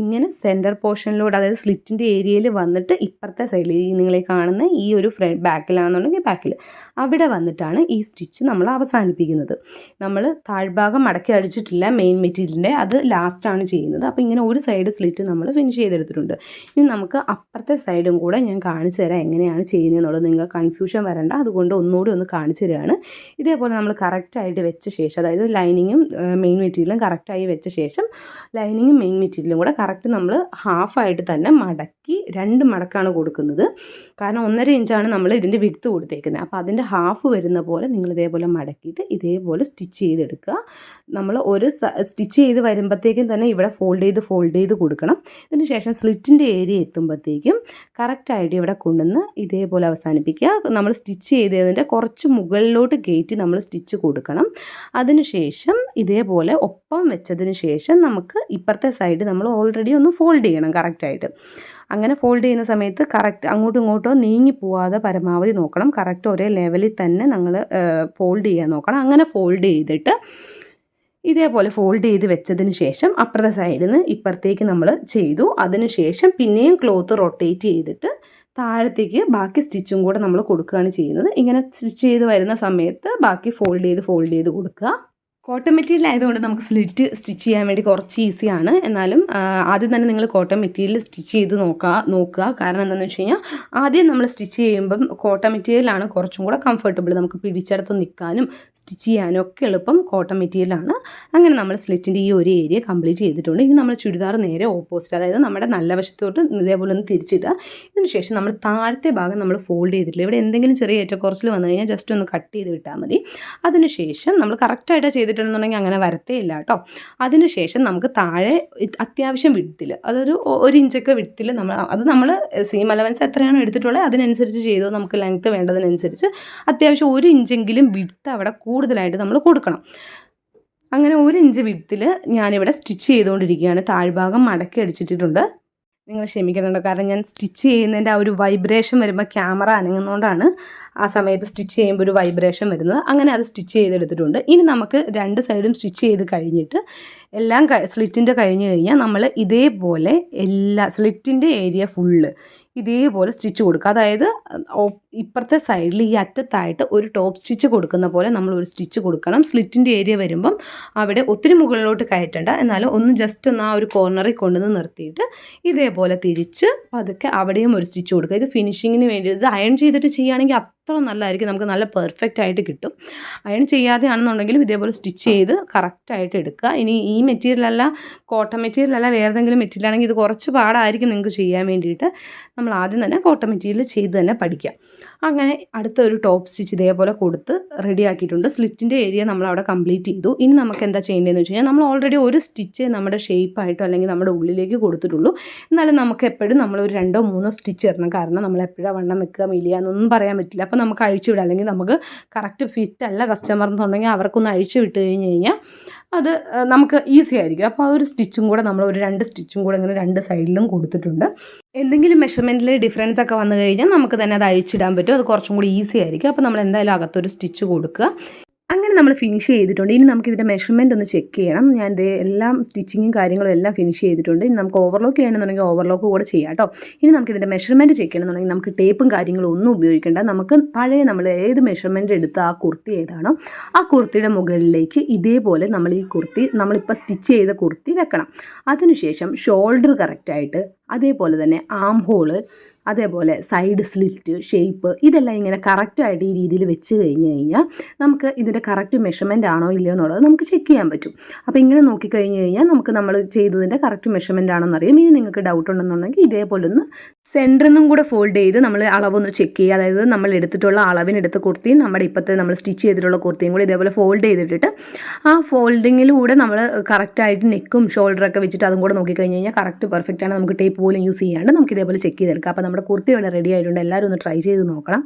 Speaker 2: ഇങ്ങനെ സെന്റർ പോർഷനിലൂടെ അതായത് സ്ലിറ്റിന്റെ ഏരിയയിൽ വന്നിട്ട് ഇപ്പുറത്തെ സൈഡിൽ ഈ നിങ്ങളെ കാണുന്ന ഈ ഒരു ഫ്രണ്ട് ബാക്കിലാണെന്നുണ്ടെങ്കിൽ ബാക്കിൽ അവിടെ വന്നിട്ടാണ് ഈ സ്റ്റിച്ച് നമ്മൾ അവസാനിപ്പിക്കുന്നത്. നമ്മൾ താഴ്ഭാഗം മടക്കി അടിച്ചിട്ടില്ല മെയിൻ മെറ്റീരിയലിന്റെ അത് ലാസ്റ്റാണ് ചെയ്യുന്നത്. അപ്പോൾ ഇങ്ങനെ ഒരു സൈഡ് സ്ലിറ്റ് നമ്മൾ ഫിനിഷ് ചെയ്തെടുത്തിട്ടുണ്ട്. ഇനി നമുക്ക് അപ്പുറത്തെ സൈഡും കൂടെ ഞാൻ കാണിച്ചു തരാം എങ്ങനെയാണ് ചെയ്യുന്നതെന്നുള്ളത്. നിങ്ങൾക്ക് കൺഫ്യൂഷൻ വരണ്ട. അതുകൊണ്ട് ഒന്നുകൂടി ഒന്ന് കാണിച്ചു തരികയാണ് ഇതേപോലെ നമ്മൾ കറക്റ്റായിട്ട് വെച്ച ശേഷം അതായത് ലൈനിങ്ങും മെയിൻ മെറ്റീരിയലും കറക്റ്റായി വെച്ച ശേഷം ലൈനിങ്ങും മെയിൻ മെറ്റീരിയലും കൂടെ കറക്റ്റ് നമ്മൾ ഹാഫായിട്ട് തന്നെ മടക്കി രണ്ട് മടക്കാണ് കൊടുക്കുന്നത്. കാരണം ഒന്നര ഇഞ്ചാണ് നമ്മൾ ഇതിന്റെ വിടുത്ത് കൊടുത്തേക്കുന്നത്. അപ്പോൾ അതിന്റെ ഹാഫ് വരുന്ന പോലെ നിങ്ങൾ ഇതേപോലെ മടക്കിയിട്ട് ഇതേപോലെ സ്റ്റിച്ച് ചെയ്തെടുക്കുക. നമ്മൾ ഒരു സ്റ്റിച്ച് ചെയ്ത് വരുമ്പോഴത്തേക്കും തന്നെ ഇവിടെ ഫോൾഡ് ചെയ്ത് ഫോൾഡ് ചെയ്ത് കൊടുക്കണം. ഇതിന് ശേഷം സ്ലിറ്റിന്റെ ഏരിയ എത്തുമ്പോഴത്തേക്കും കറക്റ്റായിട്ട് ഇവിടെ കൊണ്ടുവന്ന് ഇതേപോലെ അവസാനിപ്പിക്കുക. നമ്മൾ സ്റ്റിച്ച് ചെയ്തതിന്റെ കുറച്ച് മുകളിലോട്ട് കയറ്റി നമ്മൾ സ്റ്റിച്ച് കൊടുക്കണം. അതിനുശേഷം ഇതേപോലെ ഒപ്പം വെച്ചതിന് ശേഷം നമുക്ക് ഇപ്പുറത്തെ സൈഡ് നമ്മൾ ഓൾറെഡി ഒന്ന് ഫോൾഡ് ചെയ്യണം കറക്റ്റായിട്ട് അങ്ങനെ ഫോൾഡ് ചെയ്യുന്ന സമയത്ത് കറക്റ്റ് അങ്ങോട്ടും ഇങ്ങോട്ടോ നീങ്ങി പോവാതെ പരമാവധി നോക്കണം. കറക്റ്റ് ഒരേ ലെവലിൽ തന്നെ നമ്മൾ ഫോൾഡ് ചെയ്യാൻ നോക്കണം. അങ്ങനെ ഫോൾഡ് ചെയ്തിട്ട് ഇതേപോലെ ഫോൾഡ് ചെയ്ത് വെച്ചതിന് ശേഷം അപ്പുറത്തെ സൈഡിൽ നിന്ന് ഇപ്പുറത്തേക്ക് നമ്മൾ ചെയ്തു. അതിന് ശേഷം പിന്നെയും ക്ലോത്ത് റൊട്ടേറ്റ് ചെയ്തിട്ട് താഴത്തേക്ക് ബാക്കി സ്റ്റിച്ചും കൂടെ നമ്മൾ കൊടുക്കുകയാണ് ചെയ്യുന്നത്. ഇങ്ങനെ സ്റ്റിച്ച് ചെയ്ത് വരുന്ന സമയത്ത് ബാക്കി ഫോൾഡ് ചെയ്ത് ഫോൾഡ് ചെയ്ത് കൊടുക്കുക. കോട്ടൺ മെറ്റീരിയൽ ആയതുകൊണ്ട് നമുക്ക് സ്ലിറ്റ് സ്റ്റിച്ച് ചെയ്യാൻ വേണ്ടി കുറച്ച് ഈസിയാണ് എന്നാലും ആദ്യം തന്നെ നിങ്ങൾ കോട്ടൺ മെറ്റീരിയൽ സ്റ്റിച്ച് ചെയ്ത് നോക്കുക നോക്കുക. കാരണം എന്താണെന്ന് വെച്ച് കഴിഞ്ഞാൽ ആദ്യം നമ്മൾ സ്റ്റിച്ച് ചെയ്യുമ്പം കോട്ടൺ മെറ്റീരിയലാണ് കുറച്ചും കൂടെ കംഫർട്ടബിൾ നമുക്ക് പിടിച്ചെടുത്ത് നിൽക്കാനും സ്റ്റിച്ച് ചെയ്യാനും ഒക്കെ എളുപ്പം കോട്ടൺ മെറ്റീരിയലാണ്. അങ്ങനെ നമ്മൾ സ്ലിറ്റിന്റെ ഈ ഒരു ഏരിയ കംപ്ലീറ്റ് ചെയ്തിട്ടുണ്ട്. ഇനി നമ്മൾ ചുരിദാർ നേരെ ഓപ്പോസിറ്റ് അതായത് നമ്മുടെ നല്ല വശത്തോട്ട് ഇതേപോലെ ഒന്ന് തിരിച്ചിടുക. ഇതിന് ശേഷം നമ്മൾ താഴത്തെ ഭാഗം നമ്മൾ ഫോൾഡ് ചെയ്തിട്ടില്ല. ഇവിടെ എന്തെങ്കിലും ചെറിയ ഏറ്റക്കുറച്ചിൽ വന്നു കഴിഞ്ഞാൽ ജസ്റ്റ് ഒന്ന് കട്ട് ചെയ്ത് വിട്ടാൽ മതി. അതിനുശേഷം നമ്മൾ കറക്റ്റായിട്ട് ചെയ്തിട്ടുണ്ടെന്നുണ്ടെങ്കിൽ അങ്ങനെ വരത്തേ ഇല്ല കേട്ടോ. അതിനുശേഷം നമുക്ക് താഴെ അത്യാവശ്യം വിടത്തിൽ അതൊരു ഒരു ഇഞ്ചൊക്കെ വിടത്തിൽ നമ്മൾ അത് നമ്മൾ സീം അലവൻസ് എത്രയാണോ എടുത്തിട്ടുള്ളത് അതിനനുസരിച്ച് ചെയ്തോ നമുക്ക് ലെങ്ത്ത് വേണ്ടതിനനുസരിച്ച് അത്യാവശ്യം ഒരു ഇഞ്ചെങ്കിലും വിടുത്ത് അവിടെ കൂടുതലായിട്ട് നമ്മൾ കൊടുക്കണം. അങ്ങനെ ഒരു ഇഞ്ച് വിടത്തിൽ ഞാനിവിടെ സ്റ്റിച്ച് ചെയ്തുകൊണ്ടിരിക്കുകയാണ്. താഴ്ഭാഗം മടക്കി അടിച്ചിട്ടിട്ടുണ്ട്. നിങ്ങൾ ക്ഷമിക്കണം കാരണം ഞാൻ സ്റ്റിച്ച് ചെയ്യുന്നതിന്റെ ആ ഒരു വൈബ്രേഷൻ വരുമ്പോൾ ക്യാമറ അനങ്ങുന്നതുകൊണ്ടാണ് ആ സമയത്ത് സ്റ്റിച്ച് ചെയ്യുമ്പോൾ ഒരു വൈബ്രേഷൻ വരുന്നത്. അങ്ങനെ അത് സ്റ്റിച്ച് ചെയ്തെടുത്തിട്ടുണ്ട്. ഇനി നമുക്ക് രണ്ട് സൈഡും സ്റ്റിച്ച് ചെയ്ത് കഴിഞ്ഞിട്ട് എല്ലാം സ്ലിറ്റിന്റെ കഴിഞ്ഞ് കഴിഞ്ഞാൽ നമ്മൾ ഇതേപോലെ എല്ലാ സ്ലിറ്റിന്റെ ഏരിയ ഫുള്ള് ഇതേപോലെ സ്റ്റിച്ച് കൊടുക്കുക. അതായത് ഇപ്പുറത്തെ സൈഡിൽ ഈ അറ്റത്തായിട്ട് ഒരു ടോപ്പ് സ്റ്റിച്ച് കൊടുക്കുന്ന പോലെ നമ്മൾ ഒരു സ്റ്റിച്ച് കൊടുക്കണം. സ്ലിറ്റിന്റെ ഏരിയ വരുമ്പം അവിടെ ഒത്തിരി മുകളിലോട്ട് കയറ്റണ്ട. എന്നാലും ഒന്ന് ജസ്റ്റ് ഒന്ന് ആ ഒരു കോർണറിൽ കൊണ്ടുവന്ന് നിർത്തിയിട്ട് ഇതേപോലെ തിരിച്ച് പതുക്കെ അവിടെയും ഒരു സ്റ്റിച്ച് കൊടുക്കുക. ഇത് ഫിനിഷിങ്ങിന് വേണ്ടി ഇത് അയൺ ചെയ്തിട്ട് ചെയ്യുകയാണെങ്കിൽ അത്ര നല്ലതായിരിക്കും. നമുക്ക് നല്ല പെർഫെക്റ്റ് ആയിട്ട് കിട്ടും. അയൺ ചെയ്യാതെയാണെന്നുണ്ടെങ്കിലും ഇതേപോലെ സ്റ്റിച്ച് ചെയ്ത് കറക്റ്റായിട്ട് എടുക്കുക. ഇനി ഈ മെറ്റീരിയലല്ല കോട്ടൺ മെറ്റീരിയലല്ല വേറെ ഏതെങ്കിലും മെറ്റീരിയൽ ആണെങ്കിൽ ഇത് കുറച്ച് പാടായിരിക്കും നിങ്ങൾക്ക് ചെയ്യാൻ വേണ്ടിയിട്ട്. നമ്മൾ ആദ്യം തന്നെ കോട്ടൺ മെറ്റീരിയൽ ചെയ്ത് തന്നെ പഠിക്കുക. അങ്ങനെ അടുത്ത ഒരു ടോപ്പ് സ്റ്റിച്ച് ഇതേപോലെ കൊടുത്ത് റെഡി ആക്കിയിട്ടുണ്ട്. സ്ലിറ്റിന്റെ ഏരിയ നമ്മൾ അവിടെ കംപ്ലീറ്റ് ചെയ്തു. ഇനി നമുക്ക് എന്താ ചെയ്യേണ്ടതെന്ന് വെച്ച് കഴിഞ്ഞാൽ നമ്മൾ ഓൾറെഡി ഒരു സ്റ്റിച്ച് നമ്മുടെ ഷേപ്പായിട്ടോ അല്ലെങ്കിൽ നമ്മുടെ ഉള്ളിലേക്ക് കൊടുത്തിട്ടുള്ളൂ. എന്നാലും നമുക്ക് എപ്പോഴും നമ്മൾ ഒരു രണ്ടോ മൂന്നോ സ്റ്റിച്ച് ഇടണം കാരണം നമ്മൾ എപ്പോഴാണ് വണ്ണം വെക്കുക മിലിയ എന്നൊന്നും പറയാൻ പറ്റില്ല. അപ്പോൾ നമുക്ക് അഴിച്ചു വിടാം അല്ലെങ്കിൽ നമുക്ക് കറക്റ്റ് ഫിറ്റ് അല്ല കസ്റ്റമർ എന്നുണ്ടെങ്കിൽ അവർക്കൊന്ന് അഴിച്ചു വിട്ട് കഴിഞ്ഞ് കഴിഞ്ഞാൽ അത് നമുക്ക് ഈസി ആയിരിക്കും. അപ്പോൾ ആ ഒരു സ്റ്റിച്ചും കൂടെ നമ്മൾ ഒരു രണ്ട് സ്റ്റിച്ചും കൂടെ ഇങ്ങനെ രണ്ട് സൈഡിലും കൊടുത്തിട്ടുണ്ട്. എന്തെങ്കിലും മെഷർമെന്റിൽ ഡിഫറൻസ് ഒക്കെ വന്നു കഴിഞ്ഞാൽ നമുക്ക് തന്നെ അത് അഴിച്ചിടാൻ പറ്റും. അത് കുറച്ചും കൂടി ഈസി ആയിരിക്കും. അപ്പോൾ നമ്മൾ എന്തായാലും അകത്തൊരു സ്റ്റിച്ച് കൊടുക്കുക. അങ്ങനെ നമ്മൾ ഫിനിഷ് ചെയ്തിട്ടുണ്ട്. ഇനി നമുക്ക് ഇതിന്റെ മെഷർമെന്റ് ഒന്ന് ചെക്ക് ചെയ്യണം. ഞാൻ ഇത് എല്ലാം സ്റ്റിച്ചിങ്ങും കാര്യങ്ങളും എല്ലാം ഫിനിഷ് ചെയ്തിട്ടുണ്ട്. ഇനി നമുക്ക് ഓവർലോക്ക് ചെയ്യണമെന്നുണ്ടെങ്കിൽ ഓവർലോക്ക് കൂടെ ചെയ്യാം കേട്ടോ ഇനി നമുക്ക് ഇതിന്റെ മെഷർമെന്റ് ചെക്ക് ചെയ്യണമെന്നുണ്ടെങ്കിൽ നമുക്ക് ടേപ്പും കാര്യങ്ങളും ഒന്നും ഉപയോഗിക്കേണ്ട. നമുക്ക് പഴയ നമ്മൾ ഏത് മെഷർമെന്റ് എടുത്ത ആ കുർത്തി ഏതാണോ ആ കുർത്തിയുടെ മുകളിലേക്ക് ഇതേപോലെ നമ്മൾ ഈ കുർത്തി നമ്മളിപ്പോൾ സ്റ്റിച്ച് ചെയ്ത കുർത്തി വെക്കണം. അതിനുശേഷം ഷോൾഡർ കറക്റ്റായിട്ട് അതേപോലെ തന്നെ ആം ഹോൾ അതേപോലെ സൈഡ് സ്ലിറ്റ് ഷേപ്പ് ഇതെല്ലാം ഇങ്ങനെ കറക്റ്റായിട്ട് ഈ രീതിയിൽ വെച്ച് കഴിഞ്ഞ് കഴിഞ്ഞാൽ നമുക്ക് ഇതിന്റെ കറക്റ്റ് മെഷർമെന്റ് ആണോ ഇല്ലയോ എന്നുള്ളത് നമുക്ക് ചെക്ക് ചെയ്യാൻ പറ്റും. അപ്പോൾ ഇങ്ങനെ നോക്കിക്കഴിഞ്ഞ് കഴിഞ്ഞാൽ നമുക്ക് നമ്മൾ ചെയ്തതിന്റെ കറക്റ്റ് മെഷർമെന്റ് ആണോ എന്നറിയാം. ഇനി നിങ്ങൾക്ക് ഡൗട്ട് ഉണ്ടെന്നുണ്ടെങ്കിൽ ഇതേപോലെ ഒന്ന് സെന്ററിൽ നിന്നും കൂടെ ഫോൾഡ് ചെയ്ത് നമ്മൾ അളവൊന്ന് ചെക്ക് ചെയ്യുക. അതായത് നമ്മൾ എടുത്തിട്ടുള്ള അളവിനെടുത്ത കുർത്തിയും നമ്മുടെ ഇപ്പോഴത്തെ നമ്മൾ സ്റ്റിച്ച് ചെയ്തിട്ടുള്ള കുർത്തിയും കൂടി ഇതേപോലെ ഫോൾഡ് ചെയ്തിട്ടിട്ട് ആ ഫോൾഡിങ്ങിലൂടെ നമ്മൾ കറക്റ്റായിട്ട് നെക്കും ഷോൾഡറൊക്കെ വെച്ചിട്ട് അതും കൂടെ നോക്കിക്കഴിഞ്ഞ് കഴിഞ്ഞാൽ കറക്റ്റ് പെർഫെക്റ്റ് ആണ്. നമുക്ക് ടേപ്പ് പോലും യൂസ് ചെയ്യാണ്ട് നമുക്ക് ഇതേപോലെ ചെക്ക് ചെയ്തെടുക്കാം. അപ്പോൾ നമ്മുടെ കുർത്തി ഇവിടെ റെഡി ആയിട്ടുണ്ട്. എല്ലാവരും ഒന്ന് ട്രൈ ചെയ്ത് നോക്കണം.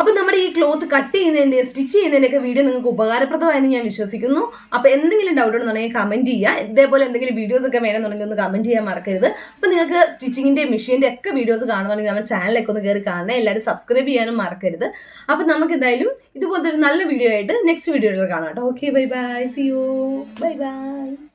Speaker 1: അപ്പൊ നമ്മുടെ ഈ ക്ലോത്ത് കട്ട് ചെയ്യുന്നതിന്റെ സ്റ്റിച്ച് ചെയ്യുന്നതിന്റെയൊക്കെ വീഡിയോ നിങ്ങൾക്ക് ഉപകാരപ്രദമായെന്ന് ഞാൻ വിശ്വസിക്കുന്നു. അപ്പോൾ എന്തെങ്കിലും ഡൗട്ട് ഉണ്ടെന്നുണ്ടെങ്കിൽ കമന്റ് ചെയ്യുക. ഇതേപോലെ എന്തെങ്കിലും വീഡിയോസ് ഒക്കെ വേണമെന്നുണ്ടെങ്കിൽ ഒന്ന് കമന്റ് ചെയ്യാൻ മറക്കരുത്. അപ്പൊ നിങ്ങൾക്ക് സ്റ്റിച്ചിങ്ങിന്റെ മെഷീന്റെ ഒക്കെ വീഡിയോസ് കാണുന്നുണ്ടെങ്കിൽ നമ്മുടെ ചാനലിലൊക്കെ ഒന്ന് കയറി കാണണം. എല്ലാവരും സബ്സ്ക്രൈബ് ചെയ്യാനും മറക്കരുത്. അപ്പൊ നമുക്ക് എന്തായാലും ഇതുപോലത്തെ ഒരു നല്ല വീഡിയോ ആയിട്ട് നെക്സ്റ്റ് വീഡിയോയിൽ കാണാം കേട്ടോ. Okay bye bye see you bye bye